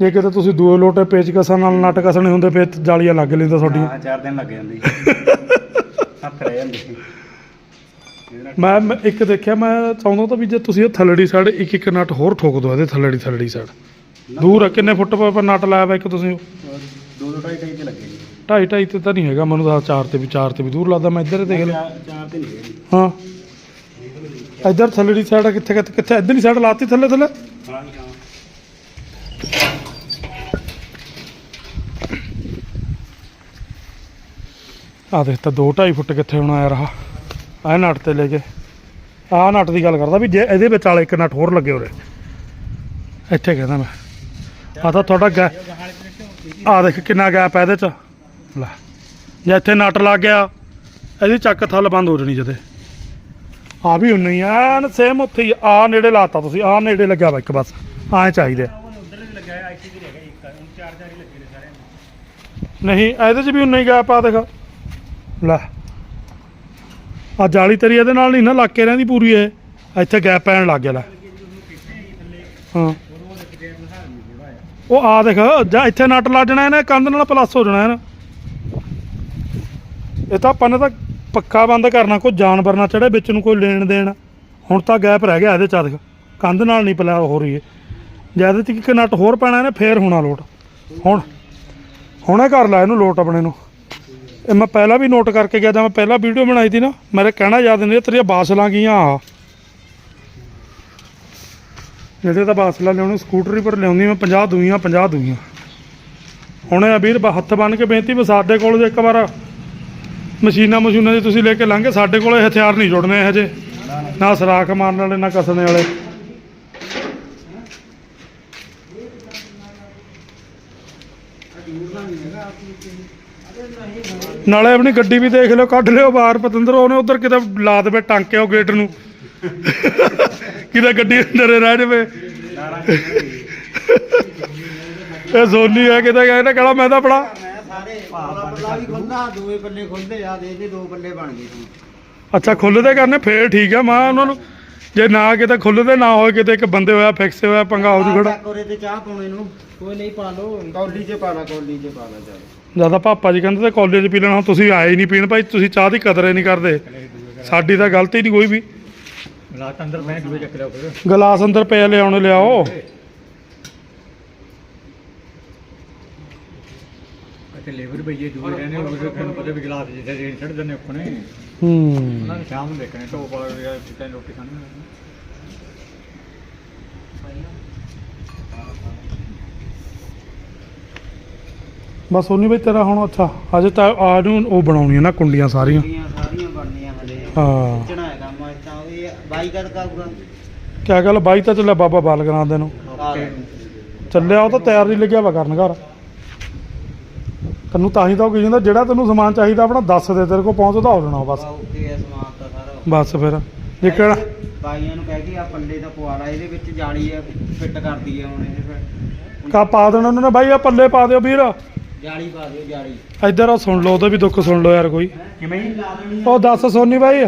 Speaker 3: ਜੇ ਕਿਤੇ ਤੁਸੀਂ ਦੂਏ ਲੋਟੇ ਪੇਚਕਸਾਂ ਨਾਲ ਨਟ ਕਸਣੇ ਹੁੰਦੇ ਫਿਰ ਜਾਲੀਆਂ ਲੱਗ ਲੈਂਦਾ ਤੁਹਾਡੀਆਂ।
Speaker 4: ਹਾਂ ਚਾਰ ਦਿਨ ਲੱਗ ਜਾਂਦੇ। <laughs> ਹੱਥ ਰਹਿ ਜਾਂਦੇ। ਸੀ
Speaker 3: ਮੈਂ ਮੈਂ ਇੱਕ ਦੇਖਿਆ ਮੈਂ ਚਾਹੁੰਦਾ ਤਾਂ ਵੀ ਜੇ ਤੁਸੀਂ ਇਹ ਥੱਲੜੀ ਸਾਈਡ ਇੱਕ ਇੱਕ ਨਟ ਹੋਰ ਠੋਕ ਦਿਓ ਇਹਦੇ ਥੱਲੜੀ ਥੱਲੜੀ ਸਾਈਡ। ਦੂਰ ਆ ਕਿੰਨੇ ਫੁੱਟ ਪਰ ਨਟ ਲਾਇਆ ਵਾ ਇੱਕ ਤੁਸੀਂ?
Speaker 4: ਦੋ ਦੋ ਢਾਈ ਢਾਈ ਤੇ ਲੱਗੇ ਜੀ।
Speaker 3: ਢਾਈ ਢਾਈ ਤੇ ਤਾਂ ਨਹੀਂ ਹੈਗਾ ਮੈਨੂੰ ਤਾਂ ਚਾਰ ਤੇ ਵੀ ਚਾਰ ਤੇ ਵੀ ਦੂਰ ਲੱਗਦਾ ਮੈਂ ਇੱਧਰ ਦੇਖ ਲਿਆ
Speaker 4: ਚਾਰ ਚਾਰ ਤੇ ਨਹੀਂ ਗਏ ਜੀ
Speaker 3: ਹਾਂ। ਇੱਧਰ ਥੱਲੜੀ ਸਾਈਡ ਕਿੱਥੇ ਕਿੱਥੇ ਕਿੱਥੇ? ਇੱਧਰ ਹੀ ਸਾਈਡ ਲਾਤੀ ਥੱਲੇ ਥੱਲੇ?
Speaker 4: ਹਾਂ ਜੀ ਹਾਂ।
Speaker 3: ਆ ਦੇਖ ਤਾਂ 2 2.5 ਫੁੱਟ ਕਿੱਥੇ ਹੋਣਾ ਯਾਰ ਆਹ। ਆਹ ਨਟ ਤੇ ਲੈ ਕੇ। ਆਹ ਨਟ ਦੀ ਗੱਲ ਕਰਦਾ ਵੀ ਜੇ ਇਹਦੇ ਵਿੱਚ ਵਿਚਾਲੇ ਇੱਕ ਨਟ ਹੋਰ ਲੱਗੇ ਉਰੇ। ਇੱਥੇ ਕਹਿੰਦਾ ਮੈਂ। ਆ ਤਾਂ ਤੁਹਾਡਾ ਗੈ ਆ ਦੇਖ ਕਿੰਨਾ ਗੈਪ ਹੈ ਇਹਦੇ ਚ। ਲੈ, ਜੇ ਇੱਥੇ ਨਟ ਲੱਗ ਗਿਆ, ਇਹਦੀ ਚੱਕ ਥੱਲ ਬੰਦ ਹੋ ਜਣੀ ਜਦੇ। ਆ ਵੀ ਉਨੀ ਹੀ ਐਨ ਸੇਮ ਉੱਥੇ ਹੀ ਆ ਨੇੜੇ ਲਾਤਾ ਤੁਸੀਂ, ਆ ਨੇੜੇ ਲੱਗਿਆ ਵਾ ਇੱਕ ਬਸ, ਐਂ ਚਾਹੀਦੇ। ਆ। ਨਹੀਂ, ਇਹਦੇ 'ਚ ਵੀ ਉਨੀ ਗੈਪ ਆ ਦੇਖ। ਲੈ। ਆ ਜਾਲੀ ਤੇਰੀ ਇਹਦੇ ਨਾਲ ਨਹੀਂ ਨਾ ਲੱਗ ਕੇ ਰਹਿੰਦੀ ਪੂਰੀ ਇਹ। ਇੱਥੇ ਗੈਪ ਪੈਣ ਲੱਗ ਗਿਆ ਲੈ। ਹਾਂ। ਉਹ ਆ ਦੇਖ, ਜਾਂ ਇੱਥੇ ਨਟ ਲੱਗ ਜਾਣਾ ਇਹਨੇ, ਕੰਧ ਨਾਲ ਪਲੱਸ ਹੋ ਜਾਣਾ ਇਹਨੇ। ਇਹ ਤਾਂ ਆਪਾਂ ਨੇ ਤਾਂ ਪੱਕਾ ਬੰਦ ਕਰਨਾ, ਕੋਈ ਜਾਨਵਰ ਨਾ ਚੜੇ ਵਿੱਚ ਨੂੰ ਕੋਈ ਲੈਣ ਦੇਣ। ਹੁਣ ਤਾਂ ਗੈਪ ਰਹਿ ਗਿਆ ਇਹਦੇ ਚ ਆ ਦੇਖ, ਕੰਧ ਨਾਲ ਨਹੀਂ ਪਲਾ ਹੋ ਰਹੀ ਹੈ ਜਦ ਤੱਕ ਇੱਕ ਨਟ ਹੋਰ ਪੈਣਾ ਇਹਨੇ, ਫੇਰ ਹੋਣਾ ਲੋਟ। ਹੁਣ, ਹੁਣੇ ਕਰ ਲੈ ਇਹਨੂੰ ਲੋਟ ਆਪਣੇ ਨੂੰ। ਇਹ ਮੈਂ ਪਹਿਲਾਂ ਵੀ ਨੋਟ ਕਰਕੇ ਗਿਆ, ਜਦ ਮੈਂ ਪਹਿਲਾਂ ਵੀਡੀਓ ਬਣਾਈ ਸੀ ਨਾ, ਮੇਰੇ ਕਹਿਣਾ ਯਾਦ ਨਹੀਂ ਤੇਰੀਆਂ ਬਾਸਲਾਂ ਗੀਆਂ ਆ ਜਿਹੜੇ ਤਾਂ ਬਾਸਲਾ ਲਿਆਉਣੀ ਸਕੂਟਰੀ ਪਰ ਲਿਆਉਂਦੀ ਮੈਂ 50 ਦੂਈਆਂ 50 ਦੂਈਆਂ। ਹੁਣੇ ਆ ਵੀਰ, ਹੱਥ ਬੰਨ ਕੇ ਬੇਨਤੀ ਵੀ ਸਾਡੇ ਕੋਲ ਜੇ ਇੱਕ ਵਾਰ ਮਸ਼ੀਨਾਂ ਮਸ਼ੀਨਾਂ ਜੇ ਤੁਸੀਂ ਲੈ ਕੇ ਲੰਘੇ ਸਾਡੇ ਕੋਲ ਇਹ ਹਥਿਆਰ ਨਹੀਂ ਜੁੜਨੇ ਇਹ ਜੇ ਨਾ ਸਰਾਖ ਮਾਰਨ ਵਾਲੇ, ਨਾ ਕਸਣੇ ਵਾਲੇ। ਨਾਲੇ ਆਪਣੀ ਗੱਡੀ ਵੀ ਦੇਖ ਲਿਓ ਕੱਢ ਲਿਓ ਬਾਹਰ ਪਤੰਦਰ ਉਹਨੇ ਉਧਰ ਕਿਤੇ ਲਾ ਦੇਵੇ ਟਾਂਕੇ ਉਹ ਗੇਟ ਨੂੰ। ਕਿਤੇ ਗੱਡੀ ਅੰਦਰ ਰਹਿ ਜਾਵੇ। ਇਹ ਸੋਨੀ ਹੈ ਕਿਤੇ ਕਹਿੰਦਾ ਕਹਲਾ ਮੈਂ ਤਾਂ ਬੜਾ
Speaker 5: ਮੈਂ ਸਾਰੇ ਪੱਲਾ ਵੀ ਖੁੱਲਦਾ ਦੋਵੇਂ ਪੱਲੇ ਖੁੱਲਦੇ ਆ ਦੇ ਦੇ ਦੋ ਪੱਲੇ ਬਣ ਗਏ ਸੀ
Speaker 3: ਅੱਛਾ ਖੁੱਲਦੇ ਕਰਨੇ ਫੇਰ ਠੀਕ ਆ ਮੈਂ ਉਹਨਾਂ ਨੂੰ ਜੇ ਨਾ ਕਿਤੇ ਖੁੱਲਦੇ ਨਾ ਹੋਏ ਕਿਤੇ ਇੱਕ ਬੰਦੇ ਹੋਇਆ ਫਿਕਸ ਹੋਇਆ ਪੰਗਾ ਹੋ ਜੂ ਖੜਾ।
Speaker 5: ਕੋਰੇ ਤੇ ਚਾਹ ਪਾਉਣੇ ਨੂੰ। ਕੋਈ ਨਹੀਂ ਪਾ ਲਓ। ਕੌਲੀ 'ਚ ਪਾ ਲਾ ਕੌਲੀ 'ਚ ਪਾ ਲਾ ਚੱਲ।
Speaker 3: ਜ਼ਿਆਦਾ ਪਾਪਾ ਜੀ ਕਹਿੰਦੇ ਤੇ ਕਾਲਜ ਪੀ ਲੈਣਾ ਤੁਸੀਂ ਆਏ ਹੀ ਨਹੀਂ ਪੀਣ ਭਾਈ ਤੁਸੀਂ ਚਾਹ ਦੀ ਕਦਰ ਹੀ ਨਹੀਂ ਕਰਦੇ। ਸਾਡੀ ਤਾਂ ਗਲਤੀ ਨਹੀਂ ਕੋਈ ਵੀ।
Speaker 4: ਰਾਤ ਅੰਦਰ ਮੈਂ ਦੂਏ ਚੱਕ ਲਿਆ ਫਿਰ?
Speaker 3: ਗਲਾਸ ਅੰਦਰ ਪਏ ਲਿਆਉਣ ਲਿਆਓ।
Speaker 4: ਅਤੇ ਲੇਬਰ ਭਈਏ ਦੂਏ ਰਹਿੰਦੇ ਉਹ ਤੁਹਾਨੂੰ ਪਤਾ ਵੀ ਗਲਾਸ ਜਿੱਥੇ ਰੇਟ ਛੱਡ ਦਿੰਦੇ ਨੇ
Speaker 3: ਹੂੰ।
Speaker 4: ਉਹਨਾਂ ਨੇ ਸ਼ਾਮ ਨੂੰ ਦੇਖਣੇ ਟੋਪ ਆ ਜਾਂ ਚਿਕਨ ਰੋਟੀ ਖਾਣੀ
Speaker 3: ਬਸ ਉਹਨੀ ਬਈ ਤੇਰਾ ਹੁਣ ਅੱਛਾ ਅਜੇ ਤਾਂ ਆ ਨੂੰ ਉਹ ਬਣਾਉਣੀਆਂ ਨਾ ਕੁੰਡੀਆਂ ਸਾਰੀਆਂ।
Speaker 5: ਕੁੰਡੀਆਂ ਸਾਰੀਆਂ ਬਣਨੀਆਂ ਹਲੇ।
Speaker 3: ਹਾਂ।
Speaker 5: ਹੈ ਕੰਮ ਅੱਜ ਤਾਂ ਇਹ ਬਾਈ ਕਦ ਕਾਊਗਾ
Speaker 3: ਕਿਆ ਗੱਲ ਬਾਈ ਤਾਂ ਚੱਲਿਆ ਬਾਬਾ ਬਾਲਗਨਾਥ ਦੇ ਨੂੰ। ਚੱਲਿਆ ਉਹ ਤਾਂ ਤਿਆਰ ਨਹੀਂ ਲੱਗਿਆ ਵਾ ਕਰਨ ਘਰ। ਤੈਨੂੰ ਤਾਂ ਹੀ ਤਾਂ ਉਹ ਜਿਹੜਾ ਤੈਨੂੰ ਸਮਾਨ ਚਾਹੀਦਾ ਆਪਣਾ ਦੱਸ ਦੇ ਤੇਰੇ ਕੋਲ ਪਹੁੰਚਦਾ ਹੋ ਜਾਣਾ ਬਸ।
Speaker 5: ਓਕੇ ਹੈ ਸਮਾਨ ਤਾਂ ਸਾਰਾ।
Speaker 3: ਬਸ ਫਿਰ ਜੇ ਕਿਹੜਾ
Speaker 5: ਬਾਈਆਂ ਨੂੰ ਕਹਿ ਕੇ ਆ ਪੱਲੇ ਦਾ ਲਾ ਇਹਦੇ ਵਿੱਚ ਜਾਲੀ ਆ ਫਿੱਟ ਕਰਦੀ ਆ ਹੁਣ ਇਹ ਫਿਰ।
Speaker 3: ਕਾ ਪਾ ਦੇਣਾ ਉਹਨਾਂ ਨੇ ਬਾਈ ਆ ਪੱਲੇ ਪਾ ਦਿਓ ਵੀਰ।
Speaker 5: ਜਾਲੀ ਪਾ ਦਿਓ ਜਾਲੀ।
Speaker 3: ਇੱਧਰ ਆ ਸੁਣ ਲਓ ਉਹਦਾ ਵੀ ਦੁੱਖ ਸੁਣ ਲਓ ਯਾਰ ਕੋਈ।
Speaker 4: ਕਿਵੇਂ
Speaker 5: ਲਾ ਦੇਣੀ
Speaker 3: ਉਹ ਦੱਸ ਸੋਨੀ ਬਾਈ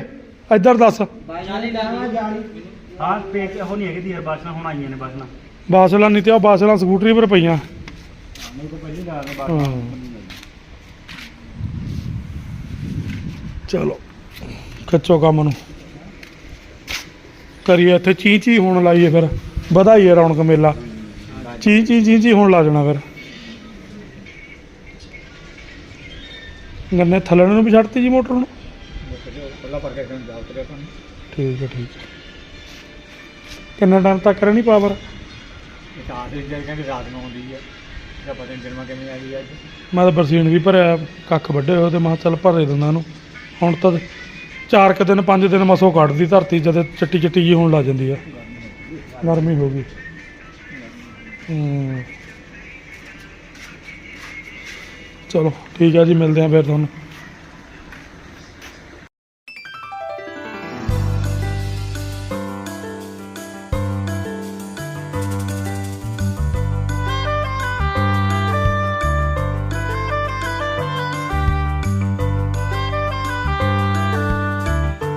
Speaker 3: ਇੱਧਰ ਦੱਸ।
Speaker 5: ਬਾਈ ਜਾਲੀ ਜਾਲੀ।
Speaker 4: ਹਾਂ ਪੇਚ ਉਹ ਨਹੀਂ ਹੈਗੀ ਦੀ ਬਾਸ਼ਨਾ ਹੁਣ ਆਈਆਂ ਨੇ ਬਾਸ਼ਨਾ
Speaker 3: ਬਾਸਲਾ ਨਹੀਂ ਤੇ ਉਹ ਬਾਸਲਾ ਸਕੂਟਰੀ ਪਰ ਪਈਆਂ।
Speaker 4: ਮੇਰੇ ਕੋਲ ਪਹਿਲੀ ਲਾ ਦੇ
Speaker 3: ਹਾਂ। ਚਲੋ ਖਿੱਚੋ ਕੰਮ ਨੂੰ। ਕਰੀਏ ਇੱਥੇ ਚੀ ਚੀ ਹੋਣ ਲਾਈਏ ਫਿਰ। ਵਧਾਈਏ ਰੌਣਕ ਮੇਲਾ। ਚੀ ਚੀ ਚੀ ਚੀ ਹੋਣ ਲਾ ਜਾਣਾ ਫਿਰ। ਗੰਨੇ ਥੱਲਣ ਨੂੰ ਵੀ ਛੱਡਤੀ ਜੀ ਮੋਟਰ ਨੂੰ?
Speaker 4: ਪਹਿਲਾਂ ਪਰ ਕੇ ਜਾਲ ਤੇ ਆਪਾਂ
Speaker 3: ਠੀਕ ਹੈ ਠੀਕ ਹੈ। ਕਿੰਨਾ ਟਾਈਮ ਤੱਕ ਰਹਿਣੀ ਪਾਵਰ
Speaker 4: ਇਹ ਤਾਂ ਆਦੇ ਜਿਹੜੇ ਕਹਿੰਦੇ ਰਾਤ ਨੂੰ ਆਉਂਦੀ ਹੈ ਇਹਦਾ ਪਤਾ ਨਹੀਂ ਜਨਮਾ ਕਿਵੇਂ ਆਈ ਅੱਜ।
Speaker 3: ਮੈਂ ਤਾਂ ਬਰਸੀਨ ਵੀ ਭਰਿਆ ਕੱਖ ਵੱਡੇ ਹੋਏ ਤੇ ਮੈਂ ਕਿਹਾ ਚੱਲ ਭਰੇ ਦਿੰਦਾ ਇਹਨੂੰ। ਹੁਣ ਤਾਂ ਚਾਰ ਕੁ ਦਿਨ ਪੰਜ ਦਿਨ ਮਸੋਂ ਕੱਢਦੀ ਧਰਤੀ ਜਦ ਚਿੱਟੀ ਚਿੱਟੀ ਜੀ ਹੋਣ ਲੱਗ ਜਾਂਦੀ ਆ। ਗਰਮੀ ਹੋ ਗਈ। ਹੂੰ। ਚਲੋ ਠੀਕ ਹੈ ਜੀ ਮਿਲਦੇ ਆ ਫਿਰ ਤੁਹਾਨੂੰ।